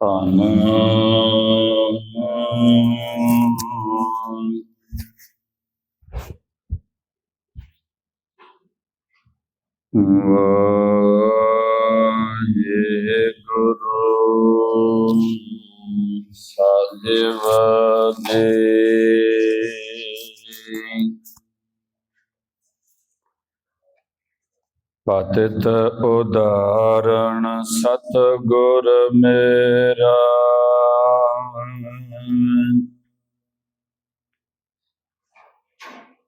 ਧੰਨ ਵਾਹਿਗੁਰੂ ਸਾਹਿਬ ਨੇ ਪਤਿਤ ਉਦਾਹਰਣ ਸਤ ਗੁਰ ਮੇਰਾ।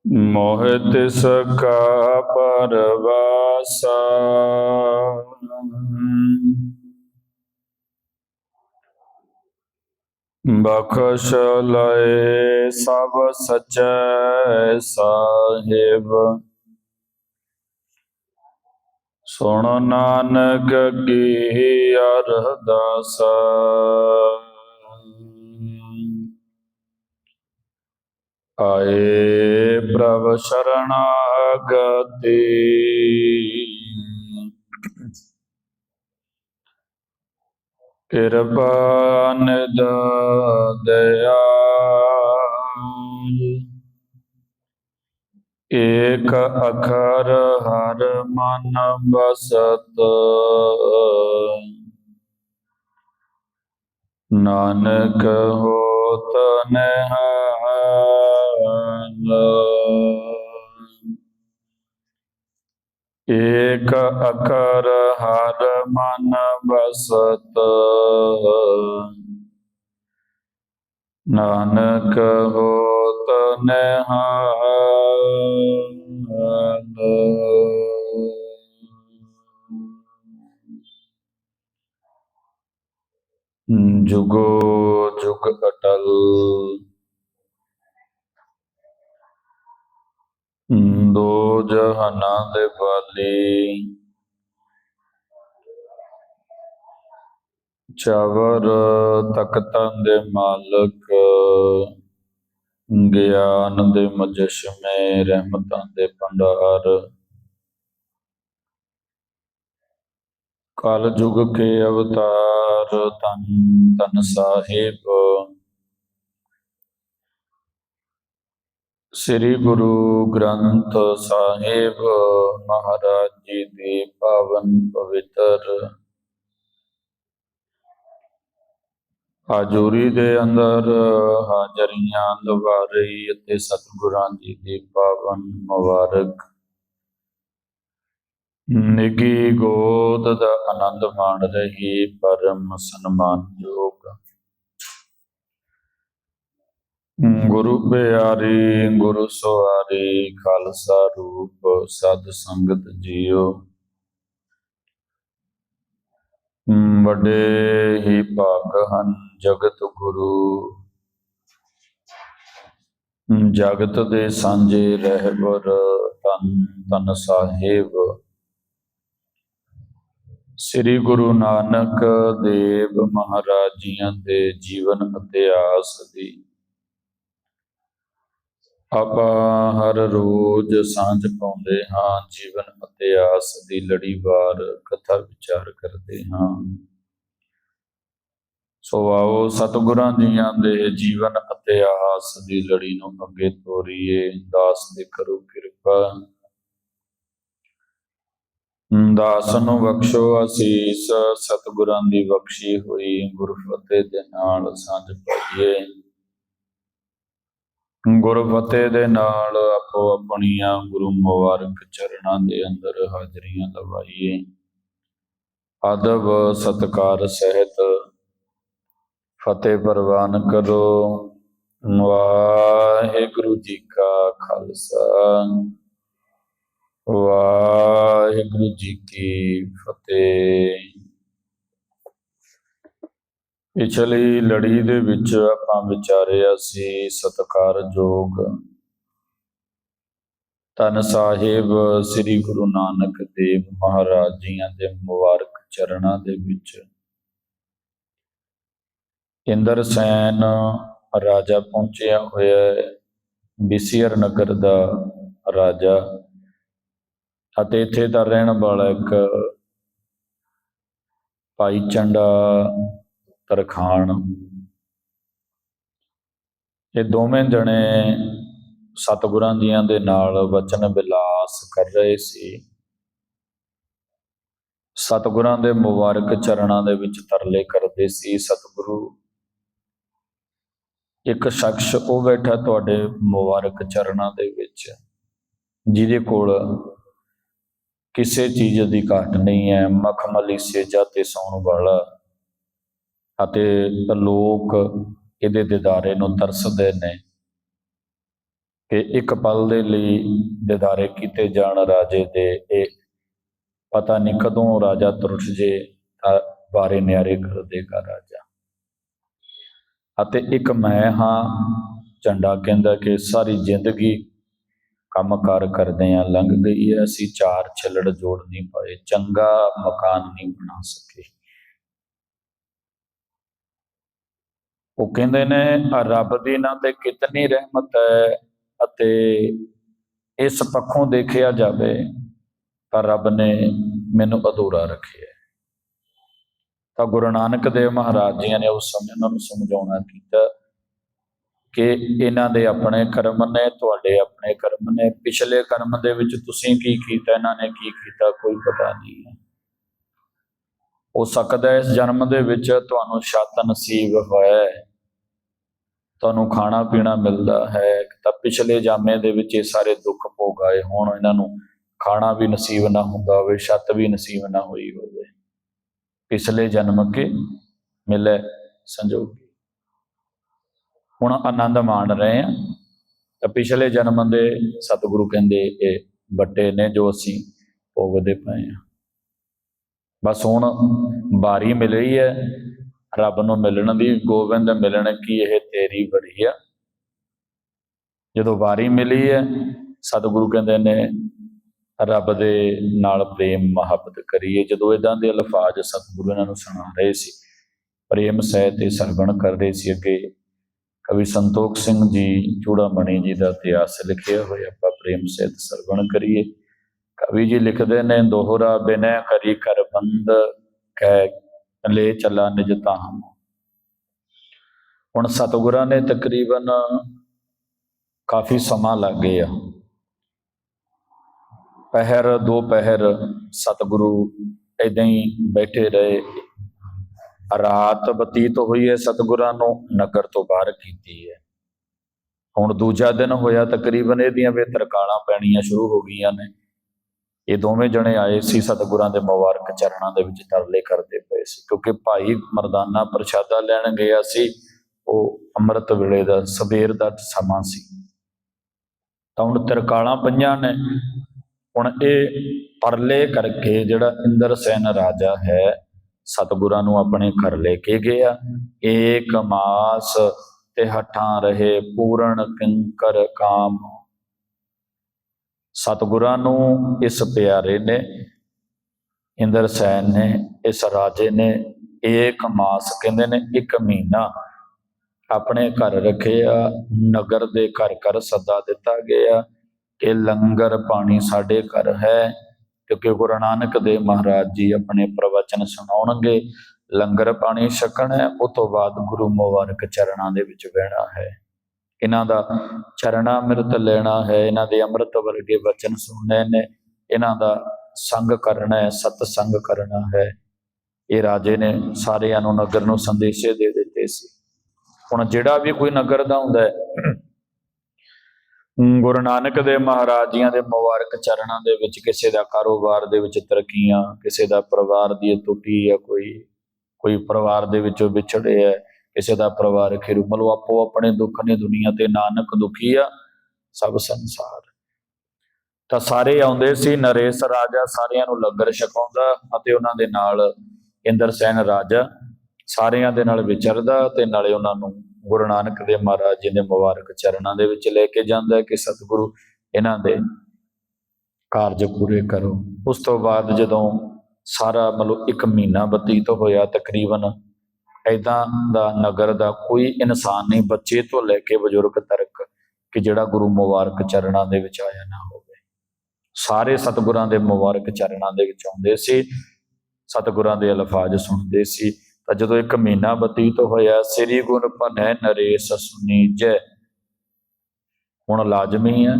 ਮੋਹ ਤਿਸ ਕਾ ਪਰਵਾਸਾ। ਬਖਸ਼ ਲਏ ਸਭ ਸਚੈ ਸਾਹਿਬ। ਸੁਣ ਨਾਨਕ ਕੀ ਅਰਦਾਸ। ਆਏ ਪ੍ਰਭ ਸ਼ਰਣਾਗਤੀ। ਕਿਰਪਾ ਨਿਦ ਦਇਆ। ਏਕ ਅਖਰ ਹਰ ਮਨ ਬਸਤ ਨਾਨਕ ਹੋਤ ਨਿਹਾਲ। ਏਕ ਅਖਰ ਹਰ ਮਨ ਬਸਤ ਨਾਨਕ ਹੋਤ ਨਿਹਾਲ। ਜੁਗੋ, ਜੁਗ ਅਟਲ। ਦੋ ਜਹਾਨਾਂ ਦੇ ਬਾਲੀ। ਚਾਵਰ ਤਖਤਾਂ ਦੇ ਮਾਲਕ। ਗਿਆਨ ਦੇ ਮਜਸ਼ਮੇ, ਰਹਿਮਤਾਂ ਦੇ ਭੰਡਾਰ। ਕਲ ਯੁਗ ਕੇ ਅਵਤਾਰ। ਤਨ ਤਨ ਸਾਹਿਬ ਸ੍ਰੀ ਗੁਰੂ ਗ੍ਰੰਥ ਸਾਹਿਬ ਮਹਾਰਾਜ ਜੀ ਦੇ ਪਾਵਨ ਪਵਿੱਤਰ ਹਾਜ਼ੂਰੀ ਦੇ ਅੰਦਰ ਹਾਜ਼ਰੀਆਂ ਲਵਾ ਰਹੀ ਅਤੇ ਸਤਿਗੁਰਾਂ ਜੀ ਦੀ ਪਾਵਨ ਮੁਬਾਰਕ ਨਿੱਗੀ ਗੋਦ ਦਾ ਆਨੰਦ ਮਾਣ ਰਹੀ ਪਰਮ ਸਨਮਾਨਯੋਗ ਗੁਰੂ ਪਿਆਰੀ, ਗੁਰੂ ਸਵਾਰੀ ਖਾਲਸਾ ਰੂਪ ਸਦ ਸੰਗਤ ਜੀਓ। ਵੱਡੇ ਹੀ ਭਾਗ ਹਨ ਜਗਤ ਗੁਰੂ। ਜਗਤ ਦੇ ਸਾਂਝੇ ਰਹਿਬਰ ਤਨ ਤਨ ਸਾਹਿਬ। ਸ੍ਰੀ ਗੁਰੂ ਨਾਨਕ ਦੇਵ ਮਹਾਰਾਜ ਜੀਆਂ ਦੇ ਜੀਵਨ ਇਤਿਹਾਸ ਦੀ। ਆਪਾਂ ਹਰ ਰੋਜ਼ ਸਾਂਝ ਪਾਉਂਦੇ ਹਾਂ, ਜੀਵਨ ਇਤਿਹਾਸ ਦੀ ਲੜੀਵਾਰ ਕਥਾ ਵਿਚਾਰ ਕਰਦੇ ਹਾਂ। ਸੋ ਆਓ ਸਤਿਗੁਰਾਂ ਜੀਆਂ ਦੇ ਜੀਵਨ ਇਤਿਹਾਸ ਦੀ ਲੜੀ ਨੂੰ ਅੱਗੇ ਤੋਰੀਏ। ਦਾਸ ਦੇ ਕਰੋ ਕਿਰਪਾ। ਦਾਸ ਨੂੰ ਬਖਸ਼ੋ, ਅਸੀਸ ਸਤਿਗੁਰਾਂ ਦੀ ਬਖਸ਼ੀ ਹੋਈ, ਗੁਰਫਤਿਹ ਦੇ ਨਾਲ ਸਾਂਝ ਪਾਈਏ। ਗੁਰਫਤਿਹ ਦੇ ਨਾਲ ਆਪੋ ਆਪਣੀਆਂ ਗੁਰੂ ਮੁਬਾਰਕ ਚਰਨਾਂ ਦੇ ਅੰਦਰ ਹਾਜ਼ਰੀਆਂ ਲਵਾਈਏ। ਅਦਬ, ਸਤਕਾਰ ਸਹਿਤ ਫਤਿਹ ਪ੍ਰਵਾਨ ਕਰੋ। ਵਾਹਿਗੁਰੂ ਜੀ ਕਾ ਖਾਲਸਾ। ਵਾਹਿਗੁਰੂ ਜੀ ਕੀ ਫਤਿਹ। ਪਿਛਲੀ ਲੜੀ ਦੇ ਵਿੱਚ ਆਪਾਂ ਵਿਚਾਰਿਆ ਸੀ ਸਤਕਾਰਯੋਗ ਤਨ ਸਾਹਿਬ, ਸ੍ਰੀ ਗੁਰੂ ਨਾਨਕ ਦੇਵ ਮਹਾਰਾਜ ਜੀਆਂ ਦੇ ਮੁਬਾਰਕ ਚਰਨਾਂ ਦੇ ਵਿੱਚ। ਇੰਦਰ ਸੈਨ ਰਾਜਾ ਪਹੁੰਚਿਆ ਹੋਇਆ ਹੈ ਨਗਰ ਦਾ ਰਾਜਾ। ਅਤੇ ਇੱਥੇ ਦਾ ਰਹਿਣ ਵਾਲਾ ਇੱਕ ਭਾਈ ਚੰਡਾ ਤਰਖਾਣ। ਇਹ ਦੋਵੇਂ ਜਣੇ ਸਤਿਗੁਰਾਂ ਦੀਆਂ ਦੇ ਨਾਲ ਵਚਨ ਵਿਲਾਸ ਕਰ ਰਹੇ ਸੀ। ਸਤਿਗੁਰਾਂ ਦੇ ਮੁਬਾਰਕ ਚਰਨਾਂ ਦੇ ਵਿੱਚ ਤਰਲੇ ਕਰਦੇ ਸੀ। ਸਤਿਗੁਰੂ, ਇੱਕ ਸ਼ਖਸ ਉਹ ਬੈਠਾ ਤੁਹਾਡੇ ਮੁਬਾਰਕ ਚਰਨਾਂ ਦੇ ਵਿੱਚ, ਜਿਹਦੇ ਕੋਲ ਕਿਸੇ ਚੀਜ਼ ਦੀ ਘਾਟ ਨਹੀਂ ਹੈ। ਮਖਮਲੀ ਸੇਜਾ ਤੇ ਸੌਣ ਵਾਲਾ ਅਤੇ ਲੋਕ ਇਹਦੇ ਦਿਦਾਰੇ ਨੂੰ ਤਰਸਦੇ ਨੇ ਕਿ ਇੱਕ ਪਲ ਦੇ ਲਈ ਦਿਦਾਰੇ ਕੀਤੇ ਜਾਣ ਰਾਜੇ ਦੇ। ਇਹ ਪਤਾ ਨਹੀਂ ਕਦੋਂ ਰਾਜਾ ਤੁਰਟ ਜੇ ਬਾਰੇ ਨਿਆਰੇ ਕਰ ਦੇਗਾ ਰਾਜਾ। ਅਤੇ ਇੱਕ ਮੈਂ ਹਾਂ, ਝੰਡਾ ਕਹਿੰਦਾ ਕਿ ਸਾਰੀ ਜ਼ਿੰਦਗੀ ਕੰਮਕਾਰ ਕਰਦੇ ਆ, ਲੰਘ ਗਈ ਹੈ ਅਸੀਂ ਚਾਰ ਛੱਲੜ ਜੋੜ ਨਹੀਂ ਪਾਏ, ਚੰਗਾ ਮਕਾਨ ਨਹੀਂ ਬਣਾ ਸਕੇ। ਉਹ ਕਹਿੰਦੇ ਨੇ ਰੱਬ ਦੀ ਇਹਨਾਂ ਤੇ ਕਿਤਨੀ ਰਹਿਮਤ ਹੈ ਅਤੇ ਇਸ ਪੱਖੋਂ ਦੇਖਿਆ ਜਾਵੇ ਤਾਂ ਰੱਬ ਨੇ ਮੈਨੂੰ ਅਧੂਰਾ ਰੱਖਿਆ ਤਾਂ ਗੁਰੂ ਨਾਨਕ ਦੇਵ ਮਹਾਰਾਜ ਜੀ ਨੇ ਉਸ ਸਮੇਂ ਉਹਨਾਂ ਨੂੰ ਸਮਝਾਉਣਾ ਕੀਤਾ। ਕਿ ਇਹਨਾਂ ਦੇ ਆਪਣੇ ਕਰਮ ਨੇ, ਤੁਹਾਡੇ ਆਪਣੇ ਕਰਮ ਨੇ। ਪਿਛਲੇ ਕਰਮ ਦੇ ਵਿੱਚ ਤੁਸੀਂ ਕੀ ਕੀਤਾ, ਇਹਨਾਂ ਨੇ ਕੀ ਕੀਤਾ, ਕੋਈ ਪਤਾ ਨਹੀਂ ਹੈ। ਹੋ ਸਕਦਾ ਹੈ ਇਸ ਜਨਮ ਦੇ ਵਿੱਚ ਤੁਹਾਨੂੰ ਛੱਤ ਨਸੀਬ ਹੋਇਆ ਤੁਹਾਨੂੰ ਖਾਣਾ ਪੀਣਾ ਮਿਲਦਾ ਹੈ। ਤਾਂ ਪਿਛਲੇ ਜਾਮੇ ਦੇ ਵਿੱਚ ਇਹ ਸਾਰੇ ਦੁੱਖ ਭੋਗ ਆਏ ਹੋਣ, ਇਹਨਾਂ ਨੂੰ ਖਾਣਾ ਵੀ ਨਸੀਬ ਨਾ ਹੁੰਦਾ ਹੋਵੇ, ਛੱਤ ਵੀ ਨਸੀਬ ਨਾ ਹੋਈ ਹੋਵੇ। ਪਿਛਲੇ ਜਨਮ ਕੇ ਮਿਲੇ ਸੰਜੋਗੀ। ਹੁਣ ਆਨੰਦ ਮਾਣ ਰਹੇ ਆ ਤਾਂ ਪਿਛਲੇ ਜਨਮ ਦੇ ਸਤਿਗੁਰੂ ਕਹਿੰਦੇ ਇਹ ਵੱਟੇ ਨੇ ਜੋ ਅਸੀਂ ਭੋਗਦੇ ਪਏ ਆ ਬਸ ਹੁਣ ਬਾਰੀ ਮਿਲੀ ਹੈ। ਰੱਬ ਨੂੰ ਮਿਲਣ ਦੀ, ਗੋਬਿੰਦ ਮਿਲਣ ਕੀ ਇਹ ਤੇਰੀ ਬੜੀ ਆ। ਜਦੋਂ ਵਾਰੀ ਮਿਲੀ ਹੈ, ਸਤਿਗੁਰੂ ਕਹਿੰਦੇ ਨੇ, ਰੱਬ ਦੇ ਨਾਲ ਪ੍ਰੇਮ ਮੁਹੱਬਤ ਕਰੀਏ। ਜਦੋਂ ਇਦਾਂ ਦੇ ਅਲਫਾਜ਼ ਸਤਿਗੁਰੂ ਇਹਨਾਂ ਨੂੰ ਸੁਣਾ ਰਹੇ ਸੀ, ਪ੍ਰੇਮ ਸਹਿਤ ਤੇ ਸਰਵਣ ਕਰ ਰਹੇ ਸੀ ਅੱਗੇ ਕਵੀ ਸੰਤੋਖ ਸਿੰਘ ਜੀ ਚੂੜਾਮਣੀ ਜੀ ਦਾ ਇਤਿਹਾਸ ਲਿਖਿਆ ਹੋਇਆ, ਆਪਾਂ ਪ੍ਰੇਮ ਸਹਿਤ ਸਰਵਣ ਕਰੀਏ। ਕਵੀ ਜੀ ਲਿਖਦੇ ਨੇ, ਦੋਹਰਾ ਬਿਨੈ ਕਰੀ ਕਰ ਬੰਦ ਕਹਿ ਲੈ ਚੱਲਾ ਨਿਜ ਤਾਹਮ ਹੁਣ ਸਤਿਗੁਰਾਂ ਨੇ ਤਕਰੀਬਨ ਕਾਫੀ ਸਮਾਂ ਲੱਗ ਗਿਆ। ਪਹਿਰ ਦੋ ਪਹਿਰ ਸਤਿਗੁਰੂ ਇਦਾਂ ਹੀ ਬੈਠੇ ਰਹੇ। ਰਾਤ ਬਤੀਤ ਹੋਈ ਹੈ ਸਤਿਗੁਰਾਂ ਨੂੰ ਨਗਰ ਤੋਂ ਬਾਹਰ ਕੀਤੀ ਹੈ ਹੁਣ ਦੂਜਾ ਦਿਨ ਹੋਇਆ, ਤਕਰੀਬਨ ਇਹਦੀਆਂ ਵੀ ਤਰਕਾਲਾਂ ਪੈਣੀਆਂ ਸ਼ੁਰੂ ਹੋ ਗਈਆਂ ਨੇ। ਇਹ ਦੋਵੇਂ ਜਣੇ ਆਏ ਸੀ ਸਤਿਗੁਰਾਂ ਦੇ ਮੁਬਾਰਕ ਚਰਨਾਂ ਦੇ ਵਿੱਚ ਤਰਲੇ ਕਰਦੇ ਪਏ ਸੀ, ਕਿਉਂਕਿ ਭਾਈ ਮਰਦਾਨਾ ਪ੍ਰਸ਼ਾਦਾ ਲੈਣ ਗਿਆ ਸੀ, ਉਹ ਅੰਮ੍ਰਿਤ ਵੇਲੇ ਦਾ, ਸਵੇਰ ਦਾ ਸਮਾਂ ਸੀ। ਤਾਂ ਹੁਣ ਤਰਕਾਲਾਂ ਪਈਆਂ ਨੇ। ਹੁਣ ਇਹ ਪਰਲੇ ਕਰਕੇ ਜਿਹੜਾ ਇੰਦਰ ਸੈਨ ਰਾਜਾ ਹੈ ਸਤਿਗੁਰਾਂ ਨੂੰ ਆਪਣੇ ਘਰ ਲੈ ਕੇ ਗਿਆ। ਏਕ ਮਾਸ ਤੇ ਹਠਾਂ ਰਹੇ ਪੂਰਨ ਕਿੰਕਰ ਕਾਮ। ਸਤਿਗੁਰਾਂ ਨੂੰ ਇਸ ਪਿਆਰੇ ਨੇ, ਇੰਦਰ ਸੈਨ ਨੇ, ਇਸ ਰਾਜੇ ਨੇ ਏਕ ਮਾਸ ਕਹਿੰਦੇ ਨੇ, ਇੱਕ ਮਹੀਨਾ ਆਪਣੇ ਘਰ ਰੱਖਿਆ, ਨਗਰ ਦੇ ਘਰ ਘਰ ਸੱਦਾ ਦਿੱਤਾ ਗਿਆ। ਕਿ ਲੰਗਰ ਪਾਣੀ ਸਾਡੇ ਘਰ ਹੈ। ਕਿਉਂਕਿ ਗੁਰੂ ਨਾਨਕ ਦੇਵ ਮਹਾਰਾਜ ਜੀ ਆਪਣੇ ਪ੍ਰਵਚਨ ਸੁਣਾਉਣਗੇ, ਲੰਗਰ ਪਾਣੀ ਛਕਣਾ ਹੈ ਉਸ ਤੋਂ ਬਾਅਦ ਗੁਰੂ ਮੁਬਾਰਕ ਚਰਨਾਂ ਦੇ ਵਿੱਚ ਬਹਿਣਾ ਹੈ। ਇਹਨਾਂ ਦਾ ਚਰਣਾ ਅੰਮ੍ਰਿਤ ਲੈਣਾ ਹੈ, ਇਹਨਾਂ ਦੇ ਅੰਮ੍ਰਿਤ ਵਰਗੇ ਵਚਨ ਸੁਣਨੇ ਨੇ, ਇਹਨਾਂ ਦਾ ਸੰਗ ਕਰਨਾ ਹੈ ਸਤ ਸੰਗ ਕਰਨਾ ਹੈ। ਇਹ ਰਾਜੇ ਨੇ ਸਾਰਿਆਂ ਨੂੰ ਨਗਰ ਨੂੰ ਸੰਦੇਸ਼ੇ ਦੇ ਦਿੱਤੇ ਸੀ। ਹੁਣ ਜਿਹੜਾ ਵੀ ਕੋਈ ਨਗਰ ਦਾ ਹੁੰਦਾ ਹੈ ਗੁਰੂ ਨਾਨਕ ਦੇ ਮਹਾਰਾਜ ਦੇ ਮੁਬਾਰਕ ਚਰਨਾਂ ਦੇ ਵਿੱਚ ਕਿਸੇ ਦਾ ਕਾਰੋਬਾਰ ਦੇ ਵਿੱਚ ਤਰੱਕੀਆਂ, ਕਿਸੇ ਦਾ ਪਰਿਵਾਰ ਦੀ ਟੁੱਟੀ ਹੈ ਕੋਈ ਕੋਈ ਪਰਿਵਾਰ ਦੇ ਵਿੱਚੋਂ ਵਿਛੜੇ ਕਿਸੇ ਦਾ ਪਰਿਵਾਰ ਖਿਰੂ, ਮਤਲਬ ਆਪੋ ਆਪਣੇ ਦੁੱਖ ਨੇ ਦੁਨੀਆ ਤੇ ਨਾਨਕ ਦੁਖੀ ਆ, ਸਭ ਸੰਸਾਰ। ਤਾਂ ਸਾਰੇ ਆਉਂਦੇ ਸੀ, ਨਰੇਸ਼ ਰਾਜਾ ਸਾਰਿਆਂ ਨੂੰ ਲੰਗਰ ਛਕਾਉਂਦਾ ਅਤੇ ਉਹਨਾਂ ਦੇ ਨਾਲ ਇੰਦਰ ਸੈਨ ਰਾਜਾ ਸਾਰਿਆਂ ਦੇ ਨਾਲ ਵਿਚਰਦਾ ਤੇ ਨਾਲੇ ਉਹਨਾਂ ਨੂੰ ਗੁਰੂ ਨਾਨਕ ਦੇਵ ਮਹਾਰਾਜ ਜੀ ਦੇ ਮੁਬਾਰਕ ਚਰਨਾਂ ਦੇ ਵਿੱਚ ਲੈ ਕੇ ਜਾਂਦਾ ਹੈ ਕਿ ਸਤਿਗੁਰੂ ਇਹਨਾਂ ਦੇ ਕਾਰਜ ਪੂਰੇ ਕਰੋ। ਉਸ ਤੋਂ ਬਾਅਦ ਜਦੋਂ ਸਾਰਾ ਮਤਲਬ ਇੱਕ ਮਹੀਨਾ ਬਤੀਤ ਹੋਇਆ, ਤਕਰੀਬਨ ਐਦਾਂ ਦਾ ਨਗਰ ਦਾ ਕੋਈ ਇਨਸਾਨ ਨਹੀਂ, ਬੱਚੇ ਤੋਂ ਲੈ ਕੇ ਬਜ਼ੁਰਗ ਤਰਕ ਕਿ ਜਿਹੜਾ ਗੁਰੂ ਮੁਬਾਰਕ ਚਰਨਾਂ ਦੇ ਵਿੱਚ ਆਇਆ ਨਾ ਹੋਵੇ। ਸਾਰੇ ਸਤਿਗੁਰਾਂ ਦੇ ਮੁਬਾਰਕ ਚਰਨਾਂ ਦੇ ਵਿੱਚ ਆਉਂਦੇ ਸੀ, ਸਤਿਗੁਰਾਂ ਦੇ ਅਲਫਾਜ਼ ਸੁਣਦੇ ਸੀ ਤਾਂ ਜਦੋਂ ਇੱਕ ਮਹੀਨਾ ਬਤੀਤ ਹੋਇਆ, ਸ੍ਰੀ ਗੁਣ ਭਨੈ ਨਰੇਸ਼ ਸੁਨੀਜੈ ਹੁਣ ਲਾਜ਼ਮੀ ਹੈ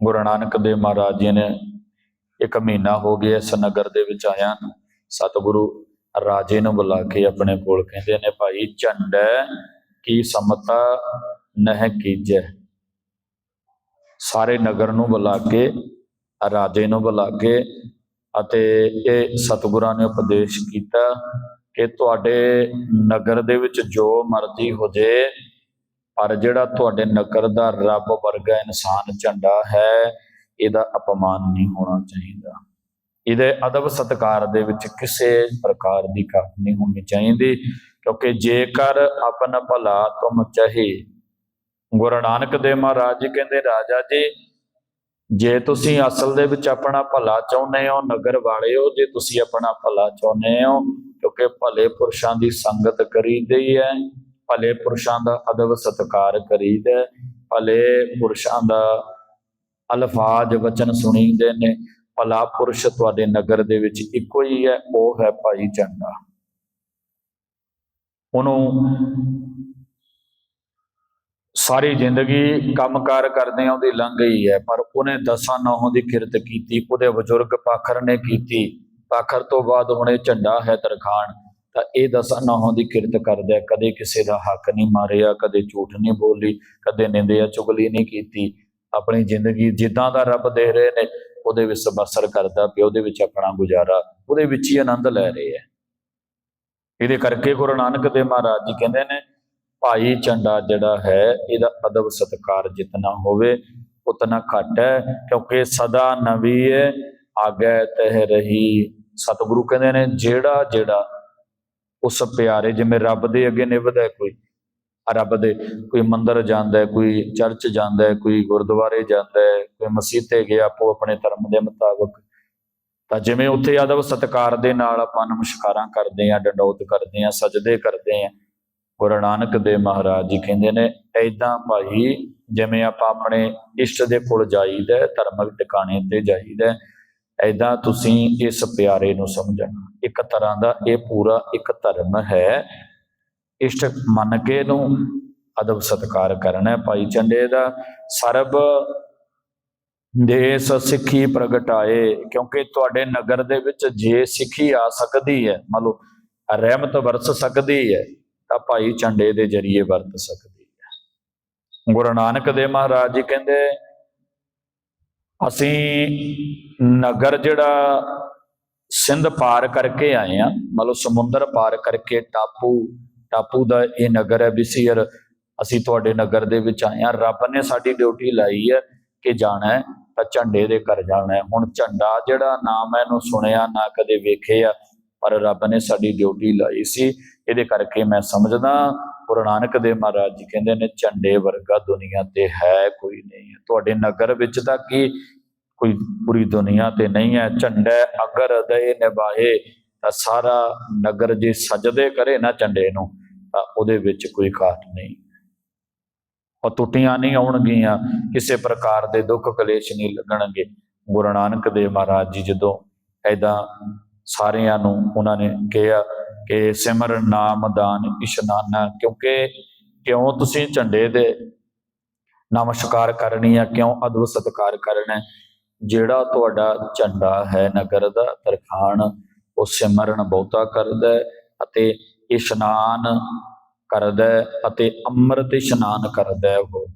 ਗੁਰੂ ਨਾਨਕ ਦੇਵ ਮਹਾਰਾਜ ਜੀ ਨੇ ਇੱਕ ਮਹੀਨਾ ਹੋ ਗਿਆ ਇਸ ਨਗਰ ਦੇ ਵਿੱਚ ਆਇਆ ਸਤਿਗੁਰੂ ਰਾਜੇ ਨੂੰ ਬੁਲਾ ਕੇ ਆਪਣੇ ਕੋਲ ਕਹਿੰਦੇ ਨੇ, ਭਾਈ ਝੰਡੈ ਕੀ ਸਮਤਾ ਨਹਿ ਕੀਜੈ? ਸਾਰੇ ਨਗਰ ਨੂੰ ਬੁਲਾ ਕੇ, ਰਾਜੇ ਨੂੰ ਬੁਲਾ ਕੇ ਅਤੇ ਇਹ ਸਤਿਗੁਰਾਂ ਨੇ ਉਪਦੇਸ਼ ਕੀਤਾ ਕਿ ਤੁਹਾਡੇ ਨਗਰ ਦੇ ਵਿੱਚ ਜੋ ਮਰਜ਼ੀ ਹੋ ਜੇ, ਪਰ ਜਿਹੜਾ ਤੁਹਾਡੇ ਨਗਰ ਦਾ ਰੱਬ ਵਰਗਾ ਇਨਸਾਨ ਝੰਡਾ ਹੈ, ਇਹਦਾ ਅਪਮਾਨ ਨਹੀਂ ਹੋਣਾ ਚਾਹੀਦਾ। ਇਹਦੇ ਅਦਬ ਸਤਕਾਰ ਦੇ ਵਿੱਚ ਕਿਸੇ ਪ੍ਰਕਾਰ ਦੀ ਘਾਟ ਨਹੀਂ ਹੋਣੀ ਚਾਹੀਦੀ, ਕਿਉਂਕਿ ਜੇਕਰ ਆਪਣਾ ਭਲਾ ਤੁਮ ਚਾਹੇ, ਗੁਰੂ ਨਾਨਕ ਦੇਵ ਮਹਾਰਾਜ ਜੀ ਕਹਿੰਦੇ, ਰਾਜਾ ਜੀ, ਜੇ ਤੁਸੀਂ ਅਸਲ ਦੇ ਵਿੱਚ ਆਪਣਾ ਭਲਾ ਚਾਹੁੰਦੇ ਹੋ, ਨਗਰ ਵਾਲਿਓ, ਜੇ ਤੁਸੀਂ ਆਪਣਾ ਭਲਾ ਚਾਹੁੰਦੇ ਹੋ ਕਿਉਂਕਿ ਭਲੇ ਪੁਰਸ਼ਾਂ ਦੀ ਸੰਗਤ ਕਰੀਦੀ ਹੈ ਭਲੇ ਪੁਰਸ਼ਾਂ ਦਾ ਅਦਬ ਸਤਕਾਰ ਕਰੀਦਾ ਭਲੇ ਪੁਰਸ਼ਾਂ ਦਾ ਅਲਫਾਜ਼ ਵਚਨ ਸੁਣੀਦੇ ਨੇ। ਭਲਾ ਪੁਰਸ਼ ਤੁਹਾਡੇ ਨਗਰ ਦੇ ਵਿੱਚ ਇੱਕੋ ਹੀ ਹੈ, ਉਹ ਹੈ ਭਾਈ ਚੰਗਾ। ਉਹਨੂੰ ਸਾਰੀ ਜ਼ਿੰਦਗੀ ਕੰਮਕਾਰ ਕਰਦੇ ਆ ਉਹਦੀ ਲੰਘ ਗਈ ਹੈ, ਪਰ ਉਹਨੇ ਦਸਾਂ ਨੌਹਾਂ ਦੀ ਕਿਰਤ ਕੀਤੀ, ਉਹਦੇ ਬਜ਼ੁਰਗ ਪਾਖਰ ਨੇ ਕੀਤੀ। ਆਖਰ ਤੋਂ ਬਾਅਦ ਹੁਣ ਇਹ ਝੰਡਾ ਹੈ ਤਰਖਾਣ, ਤਾਂ ਇਹ ਦਸਾਂ ਨੌਹਾਂ ਦੀ ਕਿਰਤ ਕਰਦਾ ਕਦੇ ਕਿਸੇ ਦਾ ਹੱਕ ਨਹੀਂ ਮਾਰਿਆ, ਕਦੇ ਝੂਠ ਨਹੀਂ ਬੋਲੀ, ਕਦੇ ਨਿੰਦਿਆ ਚੁਗਲੀ ਨਹੀਂ ਕੀਤੀ। ਆਪਣੀ ਜ਼ਿੰਦਗੀ ਜਿੱਦਾਂ ਦਾ ਰੱਬ ਦੇ ਰਹੇ ਨੇ, ਉਹਦੇ ਵਿੱਚ ਬਸਰ ਕਰਦਾ ਪਿਆ, ਉਹਦੇ ਵਿੱਚ ਆਪਣਾ ਗੁਜ਼ਾਰਾ, ਉਹਦੇ ਵਿੱਚ ਹੀ ਆਨੰਦ ਲੈ ਰਹੇ ਹੈ। ਇਹਦੇ ਕਰਕੇ ਗੁਰੂ ਨਾਨਕ ਦੇਵ ਮਹਾਰਾਜ ਜੀ ਕਹਿੰਦੇ ਨੇ, ਭਾਈ, ਝੰਡਾ ਜਿਹੜਾ ਹੈ, ਇਹਦਾ ਅਦਬ ਸਤਕਾਰ ਜਿਤਨਾ ਹੋਵੇ, ਉਤਨਾ ਘੱਟ ਹੈ, ਕਿਉਂਕਿ ਸਦਾ ਨਵੀ ਹੈ ਆਗੇ ਤਹਿ ਰਹੀ। ਸਤਿਗੁਰੂ ਕਹਿੰਦੇ ਨੇ, ਜਿਹੜਾ ਜਿਹੜਾ, ਉਸ ਪਿਆਰੇ, ਜਿਵੇਂ ਰੱਬ ਦੇ ਅੱਗੇ ਨਿਭਦਾ ਕੋਈ ਰੱਬ ਦੇ, ਕੋਈ ਮੰਦਰ ਜਾਂਦਾ ਕੋਈ ਚਰਚ ਜਾਂਦਾ ਕੋਈ ਗੁਰਦੁਆਰੇ ਜਾਂਦਾ ਹੈ, ਕੋਈ ਮਸੀਤੇ ਗਿਆ, ਆਪੋ ਆਪਣੇ ਧਰਮ ਦੇ ਮੁਤਾਬਕ। ਤਾਂ ਜਿਵੇਂ ਉੱਥੇ ਅਦਬ ਸਤਕਾਰ ਦੇ ਨਾਲ ਆਪਾਂ ਨਮਸਕਾਰਾਂ ਕਰਦੇ ਆ ਡੰਡੌਤ ਕਰਦੇ ਆ ਸਜਦੇ ਕਰਦੇ ਆ ਗੁਰੂ ਨਾਨਕ ਦੇਵ ਮਹਾਰਾਜ ਜੀ ਕਹਿੰਦੇ ਨੇ ਐਦਾਂ ਭਾਈ, ਜਿਵੇਂ ਆਪਾਂ ਆਪਣੇ ਇਸ਼ਟ ਦੇ ਕੋਲ ਜਾਈਦਾ ਧਰਮਿਕ ਟਿਕਾਣੇ ਤੇ ਜਾਈਦਾ ਐਦਾਂ ਤੁਸੀਂ ਇਸ ਪਿਆਰੇ ਨੂੰ ਸਮਝਣਾ। ਇੱਕ ਤਰ੍ਹਾਂ ਦਾ ਇਹ ਪੂਰਾ ਇੱਕ ਧਰਮ ਹੈ। ਇਸ਼ਟ ਮੰਨ ਕੇ ਨੂੰ ਅਦਬ ਸਤਕਾਰ ਕਰਨਾ ਹੈ। ਭਾਈ ਚੰਡੇ ਦਾ। ਸਰਬ ਦੇਸ ਸਿੱਖੀ ਪ੍ਰਗਟਾਏ, ਕਿਉਂਕਿ ਤੁਹਾਡੇ ਨਗਰ ਦੇ ਵਿੱਚ ਜੇ ਸਿੱਖੀ ਆ ਸਕਦੀ ਹੈ, ਮੰਨ ਲਓ, ਰਹਿਮਤ ਵਰਸ ਸਕਦੀ ਹੈ, ਤਾਂ ਭਾਈ ਝੰਡੇ ਦੇ ਜਰੀਏ ਵਰਤ ਸਕਦੀ ਹੈ। ਗੁਰੂ ਨਾਨਕ ਦੇਵ ਮਹਾਰਾਜ ਜੀ ਕਹਿੰਦੇ ਅਸੀਂ ਨਗਰ ਜਿਹੜਾ ਸਿੰਧ ਪਾਰ ਕਰਕੇ ਆਏ ਆ ਮਤਲਬ ਸਮੁੰਦਰ ਪਾਰ ਕਰਕੇ ਟਾਪੂ ਟਾਪੂ ਦਾ ਇਹ ਨਗਰ ਹੈ ਬਿਸੀਰ। ਅਸੀਂ ਤੁਹਾਡੇ ਨਗਰ ਦੇ ਵਿੱਚ ਆਏ ਆ ਰੱਬ ਨੇ ਸਾਡੀ ਡਿਊਟੀ ਲਾਈ ਹੈ ਕਿ ਜਾਣਾ ਹੈ, ਤਾਂ ਝੰਡੇ ਦੇ ਘਰ ਜਾਣਾ ਹੈ। ਹੁਣ ਝੰਡਾ ਜਿਹੜਾ ਨਾਮ ਹੈ, ਇਹਨੂੰ ਸੁਣਿਆ ਨਾ ਕਦੇ ਵੇਖਿਆ, ਪਰ ਰੱਬ ਨੇ ਸਾਡੀ ਡਿਊਟੀ ਲਾਈ ਸੀ। ਇਹਦੇ ਕਰਕੇ ਮੈਂ ਸਮਝਦਾ ਗੁਰੂ ਨਾਨਕ ਦੇਵ ਮਹਾਰਾਜ ਜੀ ਕਹਿੰਦੇ ਨੇ, ਝੰਡੇ ਵਰਗਾ ਦੁਨੀਆ ਤੇ ਹੈ ਕੋਈ ਨਹੀਂ। ਤੁਹਾਡੇ ਨਗਰ ਵਿੱਚ ਤਾਂ ਕੀ ਕੋਈ ਪੂਰੀ ਦੁਨੀਆ ਤੇ ਨਹੀਂ ਹੈ। ਝੰਡੇ ਅਗਰ ਅਦਏ ਨਿਭਾਏ ਤਾਂ ਸਾਰਾ ਨਗਰ ਜੇ ਸਜਦੇ ਕਰੇ ਨਾ ਝੰਡੇ ਨੂੰ, ਤਾਂ ਉਹਦੇ ਵਿੱਚ ਕੋਈ ਘਾਟ ਨਹੀਂ। ਉਹ ਟੁੱਟੀਆਂ ਨਹੀਂ ਆਉਣਗੀਆਂ। ਕਿਸੇ ਪ੍ਰਕਾਰ ਦੇ ਦੁੱਖ ਕਲੇਸ਼ ਨਹੀਂ ਲੱਗਣਗੇ। ਗੁਰੂ ਨਾਨਕ ਦੇਵ ਮਹਾਰਾਜ ਜੀ ਜਦੋਂ ਐਦਾਂ ਸਾਰਿਆਂ ਨੂੰ ਉਹਨਾਂ ਨੇ ਕਿਹਾ ਕਿ ਸਿਮਰ ਨਾਮ ਦਾਨ ਇਸ਼ਨਾਨਾ, ਕਿਉਂਕਿ ਕਿਉਂ ਤੁਸੀਂ ਝੰਡੇ ਦੇ ਨਮਸਕਾਰ ਕਰਨੀ ਹੈ ਕਿਉਂ ਅਦਬ ਸਤਕਾਰ ਕਰਨਾ ਜਿਹੜਾ ਤੁਹਾਡਾ ਝੰਡਾ ਹੈ ਨਗਰ ਦਾ ਤਰਖਾਣ, ਉਹ ਸਿਮਰਨ ਬਹੁਤਾ ਕਰਦਾ ਅਤੇ ਇਸ਼ਨਾਨ ਕਰਦਾ ਅਤੇ ਅੰਮ੍ਰਿਤ ਇਸ਼ਨਾਨ ਕਰਦਾ ਉਹ।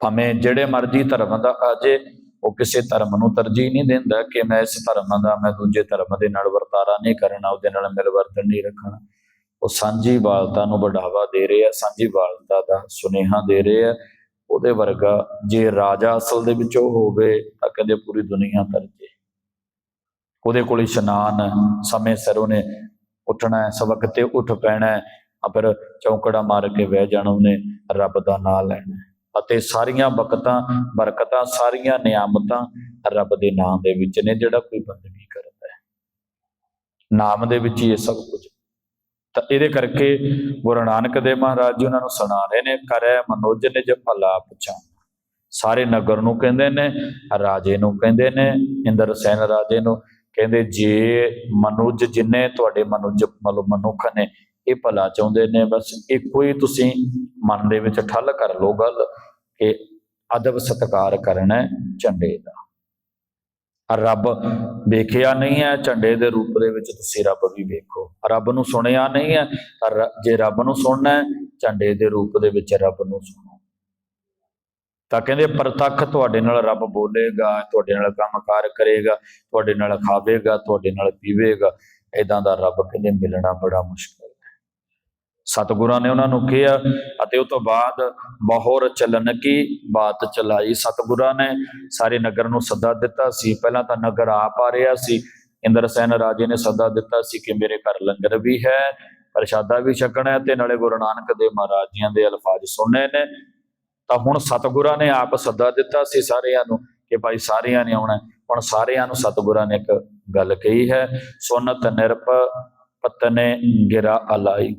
ਭਾਵੇਂ ਜਿਹੜੇ ਮਰਜ਼ੀ ਧਰਮ ਦਾ ਆਜੇ ਉਹ ਕਿਸੇ ਧਰਮ ਨੂੰ ਤਰਜੀਹ ਨਹੀਂ ਦਿੰਦਾ ਕਿ ਮੈਂ ਇਸ ਧਰਮ ਦਾ, ਮੈਂ ਦੂਜੇ ਧਰਮ ਦੇ ਨਾਲ ਵਰਤਾਰਾ ਨਹੀਂ ਕਰਨਾ, ਉਹਦੇ ਨਾਲ ਮਿਲਵਰਤਨ ਨਹੀਂ ਰੱਖਣਾ। ਉਹ ਸਾਂਝੀ ਵਾਲਤਾ ਨੂੰ ਵਧਾਵਾ ਦੇ ਰਿਹਾ ਸਾਂਝੀ ਵਾਲਤਾ ਦਾ ਸੁਨੇਹਾ ਦੇ ਰਹੇ ਆ। ਉਹਦੇ ਵਰਗਾ ਜੇ ਰਾਜਾ ਅਸਲ ਦੇ ਵਿੱਚ ਉਹ ਹੋਵੇ ਤਾਂ ਕਹਿੰਦੇ ਪੂਰੀ ਦੁਨੀਆ ਤਰਜੇ। ਉਹਦੇ ਕੋਲ ਇਸ਼ਨਾਨ ਸਮੇਂ ਸਿਰ ਉਹਨੇ ਉੱਠਣਾ ਹੈ ਤੇ ਉੱਠ ਪੈਣਾ ਆ ਫਿਰ ਚੌਂਕੜਾ ਮਾਰ ਕੇ ਬਹਿ ਜਾਣਾ ਉਹਨੇ, ਰੱਬ ਦਾ ਨਾਮ ਲੈਣਾ ਅਤੇ ਸਾਰੀਆਂ ਬਕਤਾਂ ਬਰਕਤਾਂ, ਸਾਰੀਆਂ ਨਿਆਮਤਾਂ ਰੱਬ ਦੇ ਨਾਮ ਦੇ ਵਿੱਚ ਨੇ, ਜਿਹੜਾ ਕੋਈ ਬੰਦਗੀ ਕਰਦਾ ਹੈ। ਨਾਮ ਦੇ ਵਿੱਚ ਹੀ ਇਹ ਸਭ ਕੁਝ। ਤਾਂ ਇਹਦੇ ਕਰਕੇ ਗੁਰੂ ਨਾਨਕ ਦੇਵ ਮਹਾਰਾਜ ਜੀ ਉਹਨਾਂ ਨੂੰ ਸੁਣਾ ਰਹੇ ਨੇ, ਕਰੈ ਮਨੋਜ ਜੇ ਭਲਾ ਪਛਾਨ ਸਾਰੇ ਨਗਰ ਨੂੰ ਕਹਿੰਦੇ ਨੇ, ਰਾਜੇ ਨੂੰ ਕਹਿੰਦੇ ਨੇ, ਇੰਦਰ ਸੈਨ ਰਾਜੇ ਨੂੰ ਕਹਿੰਦੇ, ਜੇ ਮਨੁੱਜ ਜਿੰਨੇ ਤੁਹਾਡੇ ਮਨੁੱਜ ਮਤਲਬ ਮਨੁੱਖ ਨੇ, ਇਹ ਭਲਾ ਚਾਹੁੰਦੇ ਨੇ, ਬਸ ਇੱਕੋ ਹੀ ਤੁਸੀਂ ਮਨ ਦੇ ਵਿੱਚ ਠੱਲ ਕਰ ਲਓ ਗੱਲ ਕਿ ਅਦਬ ਸਤਕਾਰ ਕਰਨਾ ਝੰਡੇ ਦਾ। ਰੱਬ ਵੇਖਿਆ ਨਹੀਂ ਹੈ ਝੰਡੇ ਦੇ ਰੂਪ ਦੇ ਵਿੱਚ ਤੁਸੀਂ ਰੱਬ ਵੀ ਵੇਖੋ। ਰੱਬ ਨੂੰ ਸੁਣਿਆ ਨਹੀਂ ਹੈ, ਤਾਂ ਰ- ਜੇ ਰੱਬ ਨੂੰ ਸੁਣਨਾ ਹੈ, ਝੰਡੇ ਦੇ ਰੂਪ ਦੇ ਵਿੱਚ ਰੱਬ ਨੂੰ ਸੁਣੋ। ਤਾਂ ਕਹਿੰਦੇ ਪ੍ਰਤੱਖ ਤੁਹਾਡੇ ਨਾਲ ਰੱਬ ਬੋਲੇਗਾ, ਤੁਹਾਡੇ ਨਾਲ ਕੰਮਕਾਰ ਕਰੇਗਾ, ਤੁਹਾਡੇ ਨਾਲ ਖਾਵੇਗਾ, ਤੁਹਾਡੇ ਨਾਲ ਪੀਵੇਗਾ ਇਦਾਂ ਦਾ ਰੱਬ ਕਹਿੰਦੇ ਮਿਲਣਾ ਬੜਾ ਮੁਸ਼ਕਲ ਸਤਿਗੁਰਾਂ ਨੇ ਉਹਨਾਂ ਨੂੰ ਕਿਹਾ ਅਤੇ ਉਹ ਤੋਂ ਬਾਅਦ ਬਹੁਰ ਚੱਲਣ ਕੀ ਬਾਤ ਚਲਾਈ। ਸਤਿਗੁਰਾਂ ਨੇ ਸਾਰੇ ਨਗਰ ਨੂੰ ਸੱਦਾ ਦਿੱਤਾ ਸੀ। ਪਹਿਲਾਂ ਤਾਂ ਨਗਰ ਆਪ ਆ ਰਿਹਾ ਸੀ। ਇੰਦਰ ਸੈਨ ਰਾਜੇ ਨੇ ਸੱਦਾ ਦਿੱਤਾ ਸੀ ਕਿ ਮੇਰੇ ਘਰ ਲੰਗਰ ਵੀ ਹੈ, ਪ੍ਰਸ਼ਾਦਾ ਵੀ ਛਕਣਾ ਹੈ ਤੇ ਨਾਲੇ ਗੁਰੂ ਨਾਨਕ ਦੇਵ ਮਹਾਰਾਜ ਜੀਆਂ ਦੇ ਅਲਫਾਜ਼ ਸੁਣਨੇ ਨੇ। ਤਾਂ ਹੁਣ ਸਤਿਗੁਰਾਂ ਨੇ ਆਪ ਸੱਦਾ ਦਿੱਤਾ ਸੀ ਸਾਰਿਆਂ ਨੂੰ ਕਿ ਭਾਈ ਸਾਰਿਆਂ ਨੇ ਆਉਣਾ ਹੁਣ ਸਾਰਿਆਂ ਨੂੰ ਸਤਿਗੁਰਾਂ ਨੇ ਇੱਕ ਗੱਲ ਕਹੀ ਹੈ, ਸੁਨਤ ਨਿਰਪ ਪਤਨੇ ਗਿਰਾ ਅਲਾਈ।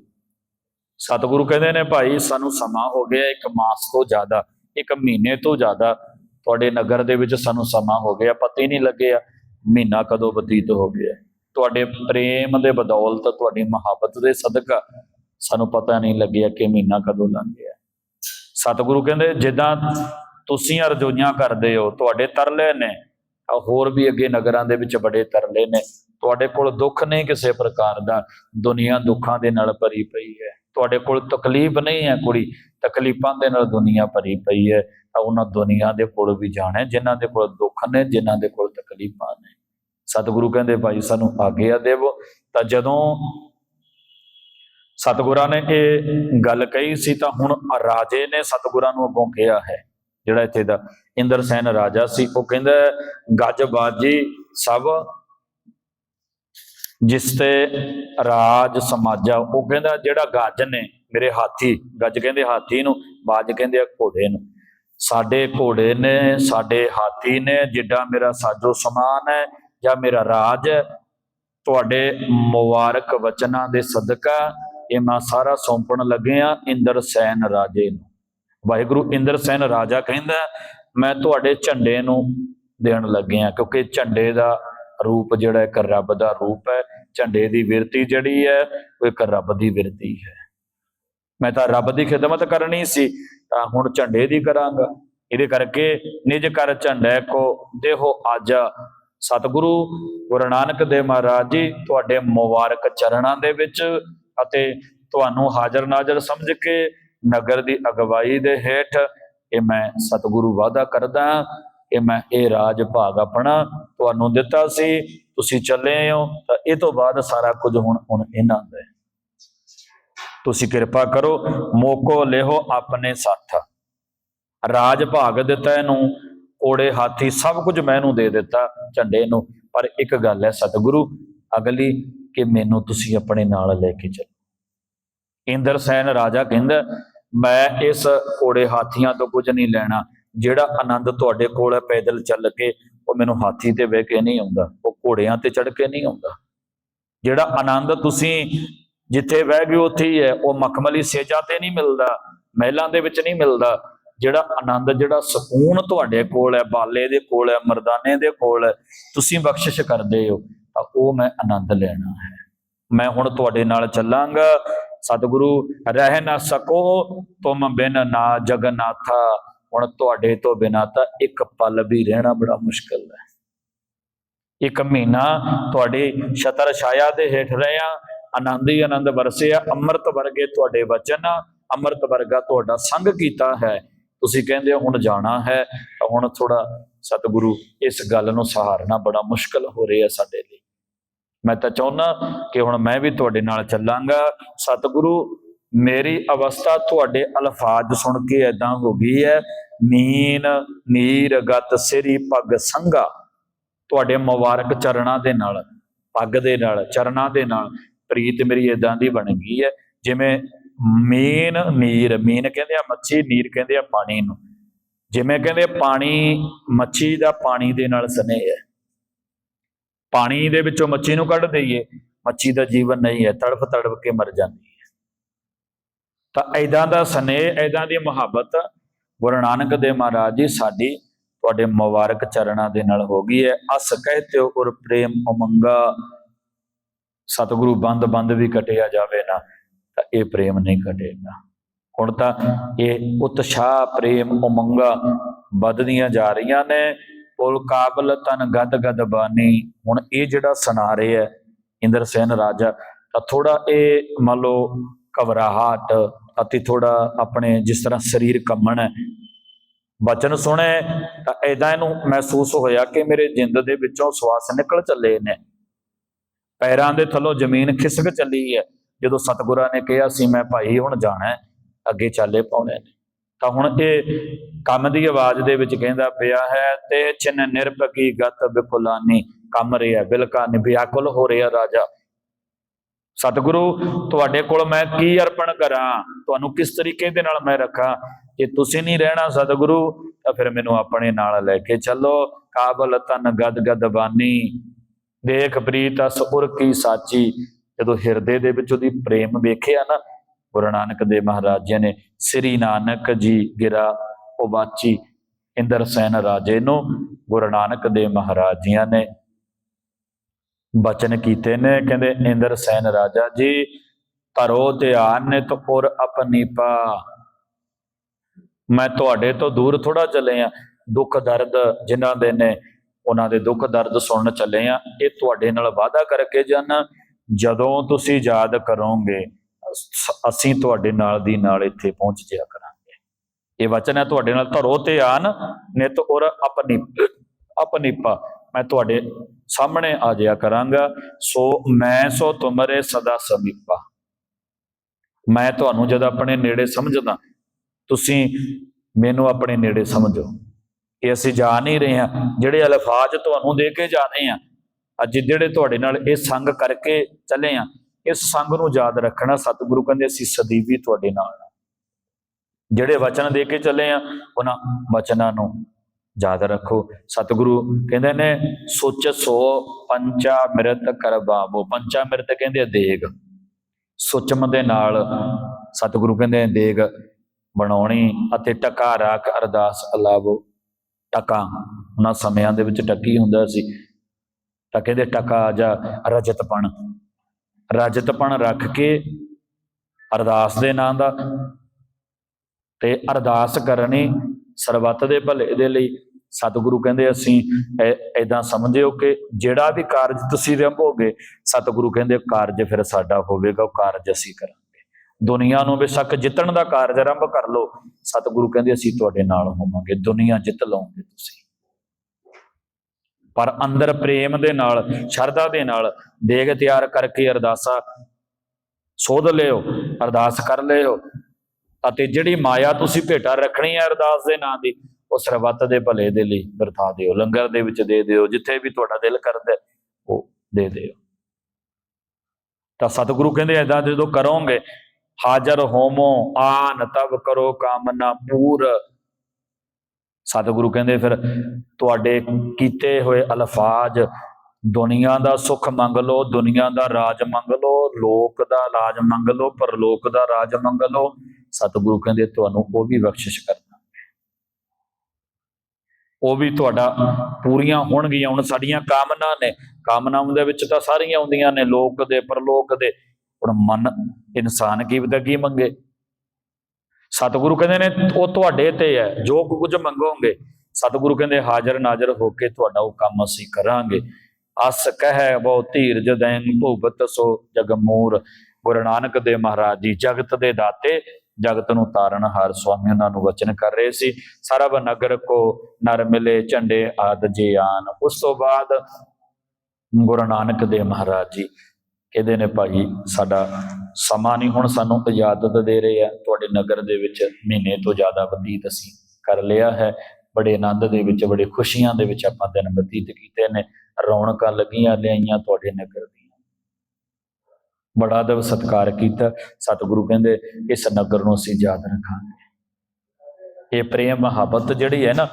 ਸਤਿਗੁਰੂ ਕਹਿੰਦੇ ਨੇ ਭਾਈ, ਸਾਨੂੰ ਸਮਾਂ ਹੋ ਗਿਆ, ਇੱਕ ਮਾਸ ਤੋਂ ਜ਼ਿਆਦਾ, ਇੱਕ ਮਹੀਨੇ ਤੋਂ ਜ਼ਿਆਦਾ। ਤੁਹਾਡੇ ਨਗਰ ਦੇ ਵਿੱਚ ਸਾਨੂੰ ਸਮਾਂ ਹੋ ਗਿਆ, ਪਤਾ ਹੀ ਨਹੀਂ ਲੱਗਿਆ, ਮਹੀਨਾ ਕਦੋਂ ਬਤੀਤ ਹੋ ਗਿਆ। ਤੁਹਾਡੇ ਪ੍ਰੇਮ ਦੇ ਬਦੌਲਤ, ਤੁਹਾਡੀ ਮੁਹੱਬਤ ਦੇ ਸਦਕਾ ਸਾਨੂੰ ਪਤਾ ਨਹੀਂ ਲੱਗਿਆ ਕਿ ਮਹੀਨਾ ਕਦੋਂ ਲੰਘ ਗਿਆ। ਸਤਿਗੁਰੂ ਕਹਿੰਦੇ, ਜਿੱਦਾਂ ਤੁਸੀਂ ਅਰਜ਼ੋਈਆਂ ਕਰਦੇ ਹੋ, ਤੁਹਾਡੇ ਤਰਲੇ ਨੇ ਹੋਰ ਵੀ ਅੱਗੇ ਨਗਰਾਂ ਦੇ ਵਿੱਚ ਬੜੇ ਤਰਲੇ ਨੇ। ਤੁਹਾਡੇ ਕੋਲ ਦੁੱਖ ਨਹੀਂ ਕਿਸੇ ਪ੍ਰਕਾਰ ਦਾ, ਦੁਨੀਆ ਦੁੱਖਾਂ ਦੇ ਨਾਲ ਭਰੀ ਪਈ ਹੈ। ਤੁਹਾਡੇ ਕੋਲ ਤਕਲੀਫ ਨਹੀਂ ਹੈ ਕੁੜੀ ਤਕਲੀਫਾਂ ਦੇ ਨਾਲ ਦੁਨੀਆ ਭਰੀ ਪਈ ਹੈ ਤਾਂ ਉਹਨਾਂ ਦੁਨੀਆ ਦੇ ਕੋਲ ਵੀ ਜਾਣਾ ਹੈ, ਜਿਨ੍ਹਾਂ ਦੇ ਕੋਲ ਦੁੱਖ ਨੇ ਜਿਨ੍ਹਾਂ ਦੇ ਕੋਲ ਤਕਲੀਫਾਂ ਨੇ। ਸਤਿਗੁਰੂ ਕਹਿੰਦੇ ਭਾਈ ਸਾਨੂੰ ਆਗਿਆ ਦੇਵੋ। ਤਾਂ ਜਦੋਂ ਸਤਿਗੁਰਾਂ ਨੇ ਇਹ ਗੱਲ ਕਹੀ ਸੀ ਤਾਂ ਹੁਣ ਰਾਜੇ ਨੇ ਸਤਿਗੁਰਾਂ ਨੂੰ ਅੱਗੋਂ ਕਿਹਾ ਹੈ ਜਿਹੜਾ ਇੱਥੇ ਦਾ ਇੰਦਰ ਸੈਨ ਰਾਜਾ ਸੀ ਉਹ ਕਹਿੰਦਾ ਗੱਜ ਬਾਜੀ ਸਭ ਜਿਸ ਤੇ ਰਾਜ ਸਮਾਜਾ, ਉਹ ਕਹਿੰਦਾ ਜਿਹੜਾ ਗੱਜ ਨੇ ਮੇਰੇ ਹਾਥੀ, ਗੱਜ ਕਹਿੰਦੇ ਹਾਥੀ ਨੂੰ, ਬਾਜ ਕਹਿੰਦੇ ਆ ਘੋੜੇ ਨੂੰ। ਸਾਡੇ ਘੋੜੇ ਨੇ, ਸਾਡੇ ਹਾਥੀ ਨੇ, ਜਿੱਡਾ ਮੇਰਾ ਸਾਜੋ ਸਮਾਨ ਹੈ ਜਾਂ ਮੇਰਾ ਰਾਜ ਹੈ, ਤੁਹਾਡੇ ਮੁਬਾਰਕ ਵਚਨਾਂ ਦੇ ਸਦਕਾ ਇਹ ਮੈਂ ਸਾਰਾ ਸੌਂਪਣ ਲੱਗੇ ਆ ਇੰਦਰ ਸੈਨ ਰਾਜੇ ਨੂੰ। ਵਾਹਿਗੁਰੂ ਇੰਦਰ ਸੈਨ ਰਾਜਾ ਕਹਿੰਦਾ, ਮੈਂ ਤੁਹਾਡੇ ਝੰਡੇ ਨੂੰ ਦੇਣ ਲੱਗੇ ਆ ਕਿਉਂਕਿ ਝੰਡੇ ਦਾ ਰੂਪ ਜਿਹੜਾ ਇੱਕ ਰੱਬ ਦਾ ਰੂਪ ਹੈ ਝੰਡੇ ਦੀ ਵਿਰਤੀ ਜਿਹੜੀ ਹੈ, ਉਹ ਇੱਕ ਰੱਬ ਦੀ ਵਿਰਤੀ ਹੈ। ਮੈਂ ਤਾਂ ਰੱਬ ਦੀ ਖਿਦਮਤ ਕਰਨੀ ਸੀ, ਤਾਂ ਹੁਣ ਝੰਡੇ ਦੀ ਕਰਾਂਗਾ। ਇਹਦੇ ਕਰਕੇ ਨਿਜ ਕਰ ਝੰਡੇ ਕੋ ਦੇਹੋ ਆਜਾ। ਸਤਿਗੁਰੂ, ਗੁਰੂ ਨਾਨਕ ਦੇਵ ਮਹਾਰਾਜ ਜੀ, ਤੁਹਾਡੇ ਮੁਬਾਰਕ ਚਰਨਾਂ ਦੇ ਵਿੱਚ ਅਤੇ ਤੁਹਾਨੂੰ ਹਾਜ਼ਰ ਨਾਜ਼ਰ ਸਮਝ ਕੇ ਨਗਰ ਦੀ ਅਗਵਾਈ ਦੇ ਹੇਠ ਇਹ ਮੈਂ ਸਤਿਗੁਰੂ ਵਾਅਦਾ ਕਰਦਾ, ਇਹ ਮੈਂ ਇਹ ਰਾਜ ਭਾਗ ਆਪਣਾ ਤੁਹਾਨੂੰ ਦਿੱਤਾ ਸੀ। ਤੁਸੀਂ ਚੱਲੇ ਹੋ, ਤਾਂ ਇਹ ਤੋਂ ਬਾਅਦ ਸਾਰਾ ਕੁਝ ਹੁਣ ਹੁਣ ਇਹਨਾਂ ਦਾ ਹੈ। ਤੁਸੀਂ ਕਿਰਪਾ ਕਰੋ, ਮੋਕੋ ਲਿਹੋ ਆਪਣੇ ਸਾਥ। ਰਾਜ ਭਾਗ ਦਿੱਤਾ ਇਹਨੂੰ, ਕੋੜੇ ਹਾਥੀ ਸਭ ਕੁਝ ਮੈਂ ਦੇ ਦਿੱਤਾ ਝੰਡੇ ਨੂੰ। ਪਰ ਇੱਕ ਗੱਲ ਹੈ ਸਤਿਗੁਰੂ, ਅਗਲੀ ਕਿ ਮੈਨੂੰ ਤੁਸੀਂ ਆਪਣੇ ਨਾਲ ਲੈ ਕੇ ਚੱਲੋ। ਇੰਦਰ ਸੈਨ ਰਾਜਾ ਕਹਿੰਦਾ, ਮੈਂ ਇਸ ਕੋੜੇ ਹਾਥੀਆਂ ਤੋਂ ਕੁਝ ਨਹੀਂ ਲੈਣਾ, ਜਿਹੜਾ ਆਨੰਦ ਤੁਹਾਡੇ ਕੋਲ ਹੈ ਪੈਦਲ ਚੱਲ ਕੇ ਉਹ ਮੈਨੂੰ ਹਾਥੀ ਤੇ ਬਹਿ ਕੇ ਨਹੀਂ ਆਉਂਦਾ, ਉਹ ਘੋੜਿਆਂ ਤੇ ਚੜ ਕੇ ਨਹੀਂ ਆਉਂਦਾ। ਜਿਹੜਾ ਆਨੰਦ ਤੁਸੀਂ ਜਿੱਥੇ ਬਹਿ ਗਏ ਉੱਥੇ ਹੀ ਹੈ, ਉਹ ਮਖਮਲੀ ਸੇਜਾ ਤੇ ਨਹੀਂ ਮਿਲਦਾ, ਮਹਿਲਾਂ ਦੇ ਵਿੱਚ ਨਹੀਂ ਮਿਲਦਾ। ਜਿਹੜਾ ਆਨੰਦ, ਜਿਹੜਾ ਸਕੂਨ ਤੁਹਾਡੇ ਕੋਲ ਹੈ, ਬਾਲੇ ਦੇ ਕੋਲ ਹੈ, ਮਰਦਾਨੇ ਦੇ ਕੋਲ ਹੈ, ਤੁਸੀਂ ਬਖਸ਼ਿਸ਼ ਕਰਦੇ ਹੋ, ਤਾਂ ਉਹ ਮੈਂ ਆਨੰਦ ਲੈਣਾ ਹੈ। ਮੈਂ ਹੁਣ ਤੁਹਾਡੇ ਨਾਲ ਚੱਲਾਂਗਾ। ਸਤਿਗੁਰੂ, ਰਹਿ ਨਾ ਸਕੋ ਤੁਮ ਬਿਨ ਨਾ ਜਗਨਾਥਾ। ਹੁਣ ਤੁਹਾਡੇ ਤੋਂ ਬਿਨਾ ਤਾਂ ਇੱਕ ਪਲ ਵੀ ਰਹਿਣਾ ਬੜਾ ਮੁਸ਼ਕਲ ਹੈ। ਇੱਕ ਮਹੀਨਾ ਤੁਹਾਡੀ ਛਤਰ ਛਾਇਆ ਦੇ ਹੇਠ ਰਹਿਆ ਆਨੰਦ ਹੀ ਆਨੰਦ ਵਰਸਿਆ ਅੰਮ੍ਰਿਤ ਵਰਗੇ ਤੁਹਾਡੇ ਵਚਨ, ਅੰਮ੍ਰਿਤ ਵਰਗਾ ਤੁਹਾਡਾ ਸੰਗ ਕੀਤਾ ਹੈ। ਤੁਸੀਂ ਕਹਿੰਦੇ ਹੋ ਹੁਣ ਜਾਣਾ ਹੈ, ਤਾਂ ਹੁਣ ਥੋੜਾ ਸਤਿਗੁਰੂ ਇਸ ਗੱਲ ਨੂੰ ਸਹਾਰਨਾ ਬੜਾ ਮੁਸ਼ਕਲ ਹੋ ਰਿਹਾ ਸਾਡੇ ਲਈ। ਮੈਂ ਤਾਂ ਚਾਹੁੰਦਾ ਕਿ ਹੁਣ ਮੈਂ ਵੀ ਤੁਹਾਡੇ ਨਾਲ ਚੱਲਾਂਗਾ। ਸਤਿਗੁਰੂ ਮੇਰੀ ਅਵਸਥਾ ਤੁਹਾਡੇ ਅਲਫਾਜ਼ ਸੁਣ ਕੇ ਐਦਾਂ ਹੋ ਗਈ ਹੈ, ਮੀਨ ਨੀਰ ਗਤ ਸਿਰੀ ਪੱਗ ਸੰਗਾ ਤੁਹਾਡੇ ਮੁਬਾਰਕ ਚਰਨਾਂ ਦੇ ਨਾਲ, ਪੱਗ ਦੇ ਨਾਲ, ਚਰਨਾਂ ਦੇ ਨਾਲ ਪ੍ਰੀਤ ਮੇਰੀ ਇਦਾਂ ਦੀ ਬਣ ਗਈ ਹੈ, ਜਿਵੇਂ ਮੀਨ ਨੀਰ ਮੀਨ ਕਹਿੰਦੇ ਆ ਮੱਛੀ ਨੀਰ ਕਹਿੰਦੇ ਆ ਪਾਣੀ ਨੂੰ। ਜਿਵੇਂ ਕਹਿੰਦੇ ਪਾਣੀ, ਮੱਛੀ ਦਾ ਪਾਣੀ ਦੇ ਨਾਲ ਸਨੇਹ ਹੈ। ਪਾਣੀ ਦੇ ਵਿੱਚੋਂ ਮੱਛੀ ਨੂੰ ਕੱਢ ਦਈਏ, ਮੱਛੀ ਦਾ ਜੀਵਨ ਨਹੀਂ ਹੈ, ਤੜਫ ਤੜਫ ਕੇ ਮਰ ਜਾਂਦੀ ਤਾਂ ਐਦਾਂ ਦਾ ਸਨੇਹ ਐਦਾਂ ਦੀ ਮੁਹੱਬਤ ਗੁਰੂ ਨਾਨਕ ਦੇਵ ਮਹਾਰਾਜ ਜੀ ਸਾਡੀ ਤੁਹਾਡੇ ਮੁਬਾਰਕ ਚਰਨਾਂ ਦੇ ਨਾਲ ਹੋ ਗਈ ਹੈ। ਅਸ ਕਹਤੇ ਉਰ ਪ੍ਰੇਮ ਉਮੰਗਾ, ਸਤਿਗੁਰੂ ਬੰਦ ਬੰਦ ਵੀ ਕਟਿਆ ਜਾਵੇ ਨਾ, ਤਾਂ ਇਹ ਪ੍ਰੇਮ ਨਹੀਂ ਘਟੇਗਾ ਹੁਣ ਤਾਂ ਇਹ ਉਤਸ਼ਾਹ, ਪ੍ਰੇਮ, ਉਮੰਗਾ ਵੱਧਦੀਆਂ ਜਾ ਰਹੀਆਂ ਨੇ। ਪੁਲ ਕਾਬਲ ਤਨ ਗਦ ਗਦ ਬਾਨੀ ਹੁਣ ਇਹ ਜਿਹੜਾ ਸੁਣਾ ਰਹੇ ਹੈ ਇੰਦਰ ਸੈਨ ਰਾਜਾ, ਤਾਂ ਥੋੜਾ ਇਹ ਮੰਨ ਲਓ ਘਬਰਾਹਟ ਅਤੇ ਥੋੜਾ ਆਪਣੇ ਜਿਸ ਤਰ੍ਹਾਂ ਸਰੀਰ ਕੰਮਣ ਹੈ। ਬਚਨ ਸੁਣੇ, ਤਾਂ ਐਦਾਂ ਇਹਨੂੰ ਮਹਿਸੂਸ ਹੋਇਆ ਕਿ ਮੇਰੇ ਜਿੰਦ ਦੇ ਵਿੱਚੋਂ ਸਵਾਸ ਨਿਕਲ ਚੱਲੇ ਨੇ। ਪੈਰਾਂ ਦੇ ਥੱਲੋਂ ਜ਼ਮੀਨ ਖਿਸਕ ਚੱਲੀ ਹੈ। ਜਦੋਂ ਸਤਿਗੁਰਾਂ ਨੇ ਕਿਹਾ ਸੀ ਮੈਂ ਭਾਈ ਹੁਣ ਜਾਣਾ ਅੱਗੇ ਚਾਲੇ ਪਾਉਣੇ ਨੇ। ਤਾਂ ਹੁਣ ਇਹ ਕੰਮ ਦੀ ਆਵਾਜ਼ ਦੇ ਵਿੱਚ ਕਹਿੰਦਾ ਪਿਆ ਹੈ, ਤੇ ਚਿਨ ਨਿਰਭਕੀ ਗਤ ਬਿਕੁਲਾਨੀ, ਕੰਮ ਰਿਹਾ ਬਿਲਕਾ ਨਿਵਿਆਕੁਲ ਹੋ ਰਿਹਾ ਰਾਜਾ। ਸਤਿਗੁਰੂ, ਤੁਹਾਡੇ ਕੋਲ ਮੈਂ ਕੀ ਅਰਪਣ ਕਰਾਂ? ਤੁਹਾਨੂੰ ਕਿਸ ਤਰੀਕੇ ਦੇ ਨਾਲ ਮੈਂ ਰੱਖਾਂ? ਜੇ ਤੁਸੀਂ ਨਹੀਂ ਰਹਿਣਾ ਸਤਿਗੁਰੂ, ਤਾਂ ਫਿਰ ਮੈਨੂੰ ਆਪਣੇ ਨਾਲ ਲੈ ਕੇ ਚੱਲੋ। ਕਾਬਲ ਤਨ ਗਦ ਗਦ ਬਾਨੀ। ਦੇਖ ਪ੍ਰੀਤ ਅਸ ਕੀ ਸਾਚੀ। ਜਦੋਂ ਹਿਰਦੇ ਦੇ ਵਿੱਚ ਉਹਦੀ ਪ੍ਰੇਮ ਵੇਖਿਆ ਨਾ, ਗੁਰੂ ਨਾਨਕ ਦੇਵ ਮਹਾਰਾਜ ਜੀ ਨੇ, ਸ੍ਰੀ ਨਾਨਕ ਜੀ ਗਿਰਾ ਉਬਾਚੀ ਇੰਦਰ ਸੈਨ ਰਾਜੇ ਨੂੰ, ਗੁਰੂ ਨਾਨਕ ਦੇਵ ਮਹਾਰਾਜ ਜੀਆਂ ਨੇ। ਬਚਨ ਕੀਤੇ ਨੇ, ਕਹਿੰਦੇ ਇੰਦਰ ਸੈਨ ਰਾਜਾ ਜੀ, ਧਰੋ ਧਿਆਨ ਨਿਤ ਪੁਰ ਅਪਨੀਪਾ ਮੈਂ ਤੁਹਾਡੇ ਤੋਂ ਦੂਰ ਥੋੜਾ ਚੱਲੇ ਆ, ਦੁੱਖ ਦਰਦ ਜਿਨ੍ਹਾਂ ਦੇ ਨੇ, ਉਹਨਾਂ ਦੇ ਦੁੱਖ ਦਰਦ ਸੁਣਨ ਚੱਲੇ ਆ, ਇਹ ਤੁਹਾਡੇ ਨਾਲ ਵਾਅਦਾ ਕਰਕੇ ਜਨ। ਜਦੋਂ ਤੁਸੀਂ ਯਾਦ ਕਰੋਗੇ, ਅਸੀਂ ਤੁਹਾਡੇ ਨਾਲ ਦੀ ਨਾਲ ਇੱਥੇ ਪਹੁੰਚ ਜਿਆ ਕਰਾਂਗੇ। ਇਹ ਵਚਨ ਹੈ ਤੁਹਾਡੇ ਨਾਲ, ਧਰੋ ਧਿਆਨ ਨਿਤ ਔਰ ਆਪਣੀ ਆਪਣੀਪਾ ਮੈਂ ਤੁਹਾਡੇ ਸਾਹਮਣੇ ਆ ਜਿਆ ਕਰਾਂਗਾ। ਸੋ ਮੈਂ ਸੋ ਤੁਮਰੇ ਸਦਾ ਸਮੀਪਾ। ਮੈਂ ਤੁਹਾਨੂੰ ਜਦ ਆਪਣੇ ਨੇੜੇ ਸਮਝਦਾ, ਤੁਸੀਂ ਮੈਨੂੰ ਆਪਣੇ ਨੇੜੇ ਸਮਝੋ। ਕਿ ਅਸੀਂ ਜਾ ਨਹੀਂ ਰਹੇ ਹਾਂ। ਜਿਹੜੇ ਅਲਫਾਜ਼ ਤੁਹਾਨੂੰ ਦੇ ਕੇ ਜਾ ਰਹੇ ਹਾਂ, ਅੱਜ ਜਿਹੜੇ ਤੁਹਾਡੇ ਨਾਲ ਇਹ ਸੰਗ ਕਰਕੇ ਚੱਲੇ ਆ ਇਸ ਸੰਗ ਨੂੰ ਯਾਦ ਰੱਖਣਾ ਸਤਿਗੁਰੂ ਕਹਿੰਦੇ ਅਸੀਂ ਸਦੀਵੀ ਤੁਹਾਡੇ ਨਾਲ ਜਿਹੜੇ ਵਚਨ ਦੇ ਕੇ ਚੱਲੇ ਆ ਉਹਨਾਂ ਵਚਨਾਂ ਨੂੰ ਯਾਦ ਰੱਖੋ। ਸਤਿਗੁਰੂ ਕਹਿੰਦੇ ਨੇ, ਸੁੱਚ ਸੋ, ਪੰਚਾ ਮਿਰਤ ਕਰਬਾਵੋ ਪੰਚਾ ਮਿਰਤ ਕਹਿੰਦੇ ਦੇਗ। ਸੁਚਮ ਦੇ ਨਾਲ ਸਤਿਗੁਰੂ ਕਹਿੰਦੇ ਦੇਗ ਬਣਾਉਣੀ ਅਤੇ ਟਕਾ ਰਾਖ ਅਰਦਾਸ ਅਲਾਵੋ। ਟਕਾ, ਉਹਨਾਂ ਸਮਿਆਂ ਦੇ ਵਿੱਚ ਟੱਕੀ ਹੁੰਦਾ ਸੀ। ਤਾਂ ਕਹਿੰਦੇ ਟਕਾ ਜਾਂ ਰਜਤਪਣ। ਰਜਤਪਣ ਰੱਖ ਕੇ ਅਰਦਾਸ ਦੇ ਨਾਂ ਦਾ ਤੇ ਅਰਦਾਸ ਕਰਨੀ ਸਰਬੱਤ ਦੇ ਭਲੇ ਦੇ ਲਈ ਸਤਿਗੁਰੂ ਕਹਿੰਦੇ ਅਸੀਂ ਐਦਾਂ ਸਮਝਿਓ ਕਿ ਜਿਹੜਾ ਵੀ ਕਾਰਜ ਤੁਸੀਂ ਰੰਭੋਗੇ, ਸਤਿਗੁਰੂ ਕਹਿੰਦੇ ਕਾਰਜ ਫਿਰ ਸਾਡਾ ਹੋਵੇਗਾ, ਉਹ ਕਾਰਜ ਅਸੀਂ ਕਰਾਂਗੇ। ਦੁਨੀਆ ਨੂੰ ਬੇਸ਼ੱਕ ਜਿੱਤਣ ਦਾ ਕਾਰਜ ਆਰੰਭ ਕਰ ਲਓ, ਸਤਿਗੁਰੂ ਕਹਿੰਦੇ ਅਸੀਂ ਤੁਹਾਡੇ ਨਾਲ ਹੋਵਾਂਗੇ, ਦੁਨੀਆ ਜਿੱਤ ਲਓਗੇ ਤੁਸੀਂ। ਪਰ ਅੰਦਰ ਪ੍ਰੇਮ ਦੇ ਨਾਲ, ਸ਼ਰਧਾ ਦੇ ਨਾਲ, ਦੇਗ ਤਿਆਰ ਕਰਕੇ ਅਰਦਾਸਾ ਸੋਧ ਲਿਓ, ਅਰਦਾਸ ਕਰ ਲਿਓ ਅਤੇ ਜਿਹੜੀ ਮਾਇਆ ਤੁਸੀਂ ਭੇਟਾ ਰੱਖਣੀ ਹੈ ਅਰਦਾਸ ਦੇ ਨਾਂ ਦੀ ਉਹ ਸਰਬੱਤ ਦੇ ਭਲੇ ਦੇ ਲਈ ਵਰਤਾ ਦਿਓ ਲੰਗਰ ਦੇ ਵਿੱਚ ਦੇ ਦਿਓ ਜਿੱਥੇ ਵੀ ਤੁਹਾਡਾ ਦਿਲ ਕਰਦਾ ਹੈ, ਉਹ ਦੇ ਦਿਓ। ਤਾਂ ਸਤਿਗੁਰੂ ਕਹਿੰਦੇ ਐਦਾਂ ਜਦੋਂ ਕਰੋਗੇ ਹਾਜ਼ਰ ਹੋਮੋ ਆਨ ਤਬ ਕਰੋ ਕਾਮਨਾ ਪੂਰ। ਸਤਿਗੁਰੂ ਕਹਿੰਦੇ ਫਿਰ ਤੁਹਾਡੇ ਕੀਤੇ ਹੋਏ ਅਲਫਾਜ਼ ਦੁਨੀਆ ਦਾ ਸੁੱਖ ਮੰਗ ਲਓ ਦੁਨੀਆ ਦਾ ਰਾਜ ਮੰਗ ਲਓ ਲੋਕ ਦਾ ਰਾਜ ਮੰਗ ਲਓ ਪਰਲੋਕ ਦਾ ਰਾਜ ਮੰਗ ਲਓ ਸਤਿਗੁਰੂ ਕਹਿੰਦੇ, ਤੁਹਾਨੂੰ ਉਹ ਵੀ ਬਖਸ਼ਿਸ਼ ਕਰਨਾ ਉਹ ਵੀ ਤੁਹਾਡਾ ਪੂਰੀਆਂ ਹੋਣਗੀਆਂ। ਹੁਣ ਸਾਡੀਆਂ ਕਾਮਨਾ ਨੇ, ਕਾਮਨਾਵਾਂ ਦੇ ਵਿੱਚ ਤਾਂ ਸਾਰੀਆਂ ਆਉਂਦੀਆਂ ਨੇ, ਲੋਕ ਦੇ, ਪਰਲੋਕ ਦੇ। ਹੁਣ ਮਨ ਇਨਸਾਨ ਕੀ ਪਤਾ ਕੀ ਮੰਗੇ? ਸਤਿਗੁਰੂ ਕਹਿੰਦੇ ਨੇ, ਉਹ ਤੁਹਾਡੇ ਤੇ ਹੈ। ਜੋ ਕੁਝ ਮੰਗੋਗੇ, ਸਤਿਗੁਰੂ ਕਹਿੰਦੇ, ਹਾਜ਼ਰ ਨਾਜ਼ਰ ਹੋ ਕੇ ਤੁਹਾਡਾ ਉਹ ਕੰਮ ਅਸੀਂ ਕਰਾਂਗੇ। ਅਸ ਕਹਿ ਬਹੁ ਧੀਰਜ ਦੈਨ ਭੂਪਤ ਸੋ ਜਗਮੂਰ। ਗੁਰੂ ਨਾਨਕ ਦੇਵ ਮਹਾਰਾਜ ਜੀ, ਜਗਤ ਦੇ ਦਾਤੇ ਜਗਤ ਨੂੰ ਤਾਰਨ ਹਾਰ ਸੁਆਮੀ ਉਹਨਾਂ ਨੂੰ ਵਚਨ ਕਰ ਰਹੇ ਸੀ। ਸਰਬ ਨਗਰ ਕੋ ਨਰ ਮਿਲੇ ਝੰਡੇ ਆਦ ਜੀ ਆਨ। ਉਸ ਤੋਂ ਬਾਅਦ ਗੁਰੂ ਨਾਨਕ ਦੇਵ ਮਹਾਰਾਜ ਜੀ ਕਹਿੰਦੇ ਨੇ, ਭਾਈ, ਸਾਡਾ ਸਮਾਂ ਨਹੀਂ ਹੁਣ ਸਾਨੂੰ ਇਜਾਜ਼ਤ ਦੇ ਰਹੇ ਆ। ਤੁਹਾਡੇ ਨਗਰ ਦੇ ਵਿੱਚ ਮਹੀਨੇ ਤੋਂ ਜ਼ਿਆਦਾ ਬਤੀਤ ਅਸੀਂ ਕਰ ਲਿਆ ਹੈ। ਬੜੇ ਆਨੰਦ ਦੇ ਵਿੱਚ, ਬੜੇ ਖੁਸ਼ੀਆਂ ਦੇ ਵਿੱਚ ਆਪਾਂ ਦਿਨ ਬਤੀਤ ਕੀਤੇ ਨੇ। ਰੌਣਕਾਂ ਲੱਗੀਆਂ, ਲਿਆਈਆਂ ਤੁਹਾਡੇ ਨਗਰ ਦੀਆਂ। ਬੜਾ ਅਦਬ ਸਤਿਕਾਰ ਕੀਤਾ। ਸਤਿਗੁਰੂ ਕਹਿੰਦੇ, ਇਸ ਨਗਰ ਨੂੰ ਅਸੀਂ ਯਾਦ ਰੱਖਾਂਗੇ। ਇਹ ਪ੍ਰੇਮ ਮੁਹੱਬਤ ਜਿਹੜੀ ਹੈ ਨਾ,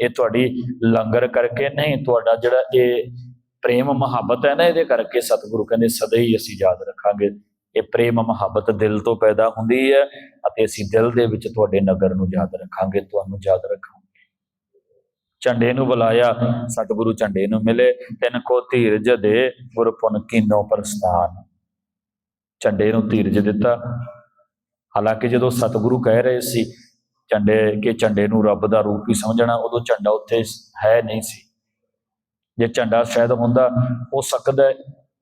ਇਹ ਤੁਹਾਡੀ ਲੰਗਰ ਕਰਕੇ ਨਹੀਂ, ਤੁਹਾਡਾ ਜਿਹੜਾ ਇਹ ਪ੍ਰੇਮ ਮੁਹੱਬਤ ਹੈ ਨਾ, ਇਹਦੇ ਕਰਕੇ ਸਤਿਗੁਰੂ ਕਹਿੰਦੇ, ਸਦਾ ਹੀ ਅਸੀਂ ਯਾਦ ਰੱਖਾਂਗੇ। ਇਹ ਪ੍ਰੇਮ ਮੁਹੱਬਤ ਦਿਲ ਤੋਂ ਪੈਦਾ ਹੁੰਦੀ ਹੈ ਅਤੇ ਅਸੀਂ ਦਿਲ ਦੇ ਵਿੱਚ ਤੁਹਾਡੇ ਨਗਰ ਨੂੰ ਯਾਦ ਰੱਖਾਂਗੇ, ਤੁਹਾਨੂੰ ਯਾਦ ਰੱਖਾਂਗੇ। ਝੰਡੇ ਨੂੰ ਬੁਲਾਇਆ, ਸਤਿਗੁਰੂ ਝੰਡੇ ਨੂੰ ਮਿਲੇ। ਤਿੰਨ ਕੋ ਧੀਰਜ ਦੇ ਗੁਰ ਪੁਨ ਕੀਨੋ ਪ੍ਰਸਥਾਨ। ਝੰਡੇ ਨੂੰ ਧੀਰਜ ਦਿੱਤਾ। ਹਾਲਾਂਕਿ ਜਦੋਂ ਸਤਿਗੁਰੂ ਕਹਿ ਰਹੇ ਸੀ ਝੰਡੇ ਕਿ ਝੰਡੇ ਨੂੰ ਰੱਬ ਦਾ ਰੂਪ ਹੀ ਸਮਝਣਾ ਉਦੋਂ ਝੰਡਾ ਉੱਥੇ ਹੈ ਨਹੀਂ ਸੀ। ਜੇ ਝੰਡਾ ਸ਼ਾਇਦ ਹੁੰਦਾ ਹੋ ਸਕਦਾ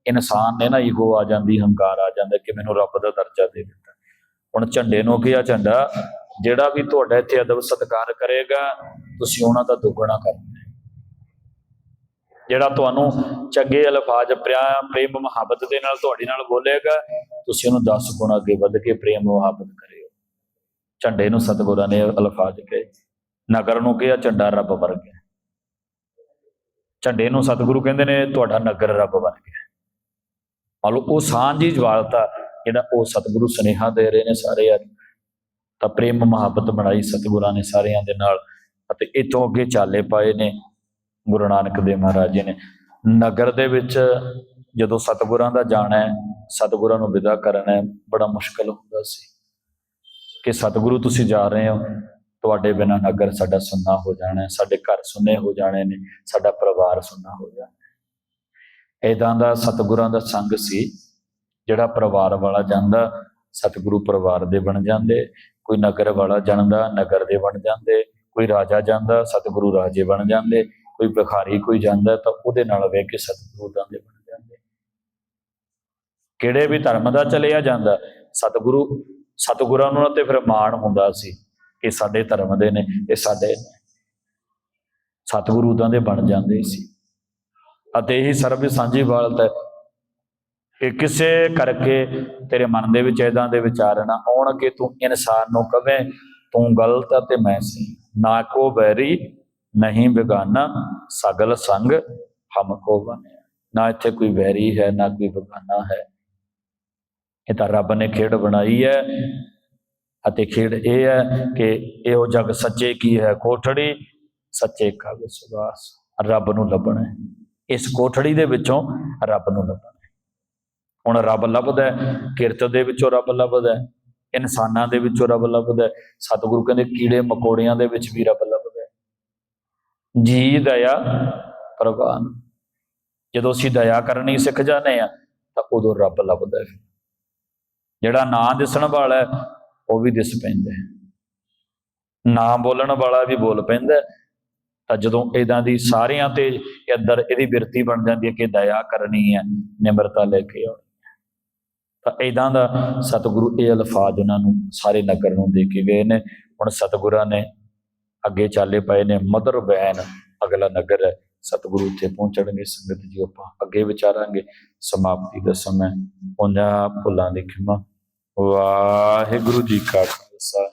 ਇਨਸਾਨ ਨੇ ਨਾ ਈਗੋ ਆ ਜਾਂਦੀ ਹੰਕਾਰ ਆ ਜਾਂਦਾ ਕਿ ਮੈਨੂੰ ਰੱਬ ਦਾ ਦਰਜਾ ਦੇ ਦਿੱਤਾ। ਹੁਣ ਝੰਡੇ ਨੂੰ ਕਿਹਾ ਝੰਡਾ ਜਿਹੜਾ ਵੀ ਤੁਹਾਡਾ ਇੱਥੇ ਅਦਬ ਸਤਿਕਾਰ ਕਰੇਗਾ ਤੁਸੀਂ ਉਹਨਾਂ ਦਾ ਦੁੱਗਣਾ ਕਰਨਾ। ਹੈ। ਜਿਹੜਾ ਤੁਹਾਨੂੰ ਚੰਗੇ ਅਲਫਾਜ਼ ਪਿਆ- ਪ੍ਰੇਮ ਮੁਹੱਬਤ ਦੇ ਨਾਲ ਤੁਹਾਡੇ ਨਾਲ ਬੋਲੇਗਾ, ਤੁਸੀਂ ਉਹਨੂੰ 10 ਗੁਣਾ ਅੱਗੇ ਵੱਧ ਕੇ ਪ੍ਰੇਮ ਮੁਹੱਬਤ ਕਰਿਓ। ਝੰਡੇ ਨੂੰ ਸਤਿਗੁਰਾਂ ਨੇ ਅਲਫਾਜ਼ ਕਹੇ। ਨਗਰ ਨੂੰ ਕਿਹਾ, ਝੰਡਾ ਰੱਬ ਵਰਗਾ ਹੈ। ਝੰਡੇ ਨੂੰ ਸਤਿਗੁਰੂ ਕਹਿੰਦੇ ਨੇ, ਤੁਹਾਡਾ ਨਗਰ ਰੱਬ ਬਣ ਗਿਆ ਮੰਨ ਲਓ, ਉਹ ਸਾਂਝੀ ਜਵਾਲਤਾ ਜਿਹੜਾ ਉਹ ਸਤਿਗੁਰੂ ਸੁਨੇਹਾ ਦੇ ਰਹੇ ਨੇ ਸਾਰੇ ਆ ਤਾਂ ਪ੍ਰੇਮ ਮੁਹੱਬਤ ਬਣਾਈ ਸਤਿਗੁਰਾਂ ਨੇ ਸਾਰਿਆਂ ਦੇ ਨਾਲ ਅਤੇ ਇਤੋਂ ਅੱਗੇ ਚਾਲੇ ਪਾਏ ਨੇ। ਗੁਰੂ ਨਾਨਕ ਦੇਵ ਮਹਾਰਾਜ ਜੀ ਨੇ। ਨਗਰ ਦੇ ਵਿੱਚ ਜਦੋਂ ਸਤਿਗੁਰਾਂ ਦਾ ਜਾਣਾ ਹੈ, ਸਤਿਗੁਰਾਂ ਨੂੰ ਵਿਦਾ ਕਰਨਾ ਹੈ, ਬੜਾ ਮੁਸ਼ਕਲ ਹੁੰਦਾ ਸੀ ਕਿ ਸਤਿਗੁਰੂ ਤੁਸੀਂ ਜਾ ਰਹੇ ਹੋ, ਤੁਹਾਡੇ ਬਿਨਾਂ ਨਗਰ ਸਾਡਾ ਸੁੰਨਾ ਹੋ ਜਾਣਾ ਹੈ, ਸਾਡੇ ਘਰ ਸੁੰਨੇ ਹੋ ਜਾਣੇ ਨੇ, ਸਾਡਾ ਪਰਿਵਾਰ ਸੁੰਨਾ ਹੋ ਜਾਣਾ ਹੈ। ਇਦਾਂ ਦਾ ਸਤਿਗੁਰਾਂ ਦਾ ਸੰਗ ਸੀ, ਜਿਹੜਾ ਪਰਿਵਾਰ ਵਾਲਾ ਜਾਂਦਾ, ਸਤਿਗੁਰੂ ਪਰਿਵਾਰ ਦੇ ਬਣ ਜਾਂਦੇ, ਕੋਈ ਨਗਰ ਵਾਲਾ ਜਾਂਦਾ, ਨਗਰ ਦੇ ਬਣ ਜਾਂਦੇ, ਕੋਈ ਰਾਜਾ ਜਾਂਦਾ, ਸਤਿਗੁਰੂ ਰਾਜੇ ਬਣ ਜਾਂਦੇ ਕੋਈ ਭਿਖਾਰੀ ਕੋਈ ਜਾਂਦਾ ਤਾਂ ਉਹਦੇ ਨਾਲ ਵੇਖ ਕੇ ਸਤਿਗੁਰੂ ਦਾ ਦੇ ਬਣ ਜਾਂਦੇ। ਕਿਹੜੇ ਵੀ ਧਰਮ ਦਾ ਚਲਿਆ ਜਾਂਦਾ, ਸਤਿਗੁਰੂ, ਸਤਿਗੁਰਾਂ ਨੂੰ ਤੇ ਫਿਰ ਮਾਣ ਹੁੰਦਾ ਸੀ ਕਿ ਸਾਡੇ ਧਰਮ ਦੇ ਨੇ, ਇਹ ਸਾਡੇ ਸਤਿਗੁਰੂ ਉਦਾਂ ਦੇ ਬਣ ਜਾਂਦੇ ਸੀ। ਅਤੇ ਇਹੀ ਸਰਬ ਸਾਂਝੀ ਵਾਲਤ ਹੈ ਕਿ ਕਿਸੇ ਕਰਕੇ ਤੇਰੇ ਮਨ ਦੇ ਵਿੱਚ ਇਦਾਂ ਦੇ ਵਿਚਾਰ ਨਾ ਆਉਣ ਕਿ ਤੂੰ ਇਨਸਾਨ ਨੂੰ ਕਵੇਂ ਤੂੰ ਗਲਤ ਹੈ ਤੇ ਮੈਂ ਸਹੀ। ਨਾ ਕੋ ਬੈਰੀ ਨਹੀਂ ਬੇਗਾਨਾ, ਸਗਲ ਸੰਗ ਹਮ ਕੋ ਬਨੇ ਨਾ ਇੱਥੇ ਕੋਈ ਵੈਰੀ ਹੈ, ਨਾ ਕੋਈ ਬੇਗਾਨਾ ਹੈ। ਇਹ ਤਾਂ ਰੱਬ ਨੇ ਖੇਡ ਬਣਾਈ ਹੈ ਅਤੇ ਖੇਡ ਇਹ ਹੈ ਕਿ ਇਹੋ ਜਗ ਸੱਚੇ ਕੀ ਹੈ? ਕੋਠੜੀ, ਸੱਚੇ ਕਾ ਵਿਸ਼ਵਾਸ ਰੱਬ ਨੂੰ ਲੱਭਣਾ ਹੈ। ਇਸ ਕੋਠੜੀ ਦੇ ਵਿੱਚੋਂ ਰੱਬ ਨੂੰ ਲੱਭਣਾ ਹੈ। ਹੁਣ ਰੱਬ ਲੱਭਦਾ ਕਿਰਤ ਦੇ ਵਿੱਚੋਂ ਰੱਬ ਲੱਭਦਾ ਇਨਸਾਨਾਂ ਦੇ ਵਿੱਚੋਂ ਰੱਬ ਲੱਭਦਾ ਸਤਿਗੁਰੂ ਕਹਿੰਦੇ ਕੀੜੇ ਮਕੌੜਿਆਂ ਦੇ ਵਿੱਚ ਵੀ ਰੱਬ ਲੱਭਦਾ ਜੀ ਦਇਆ ਪ੍ਰਵਾਨ ਜਦੋਂ ਅਸੀਂ ਦਇਆ ਕਰਨੀ ਸਿੱਖ ਜਾਂਦੇ ਆ ਤਾਂ ਉਦੋਂ ਰੱਬ ਲੱਭਦਾ ਹੈ। ਜਿਹੜਾ ਨਾਂ ਦਿਸਣ ਵਾਲਾ ਉਹ ਵੀ ਦਿਸ ਪੈਂਦਾ ਹੈ। ਨਾਂ ਬੋਲਣ ਵਾਲਾ ਵੀ ਬੋਲ ਪੈਂਦਾ ਤਾਂ ਜਦੋਂ ਇਦਾਂ ਦੀ ਸਾਰਿਆਂ ਤੇ ਇੱਧਰ ਇਹਦੀ ਬਿਰਤੀ ਬਣ ਜਾਂਦੀ ਹੈ ਕਿ ਦਇਆ ਕਰਨੀ ਹੈ, ਨਿਮਰਤਾ ਲੈ ਕੇ ਆਉਣੀ ਹੈ। ਤਾਂ ਇਦਾਂ ਦਾ ਸਤਿਗੁਰੂ ਇਹ ਅਲਫਾਜ਼ ਉਹਨਾਂ ਨੂੰ ਸਾਰੇ ਨਗਰ ਨੂੰ ਦੇ ਕੇ ਗਏ ਨੇ। ਹੁਣ ਸਤਿਗੁਰਾਂ ਨੇ ਅੱਗੇ ਚਾਲੇ ਪਏ ਨੇ ਮਦਰ ਵੈਨ, ਅਗਲਾ ਨਗਰ ਹੈ। ਸਤਿਗੁਰੂ ਉੱਥੇ ਪਹੁੰਚਣਗੇ, ਸੰਗਤ ਜੀ ਆਪਾਂ ਅੱਗੇ ਵਿਚਾਰਾਂਗੇ। ਸਮਾਪਤੀ ਦਾ ਸਮਾਂ ਉਹਨਾਂ ਭੁੱਲਾਂ ਦੀ ਖਿਮਾ। ਵਾਹਿਗੁਰੂ ਜੀ ਕਾ ਖਾਲਸਾ।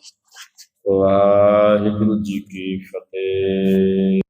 ਵਾਹਿਗੁਰੂ ਜੀ ਕੀ ਫਤਿਹ।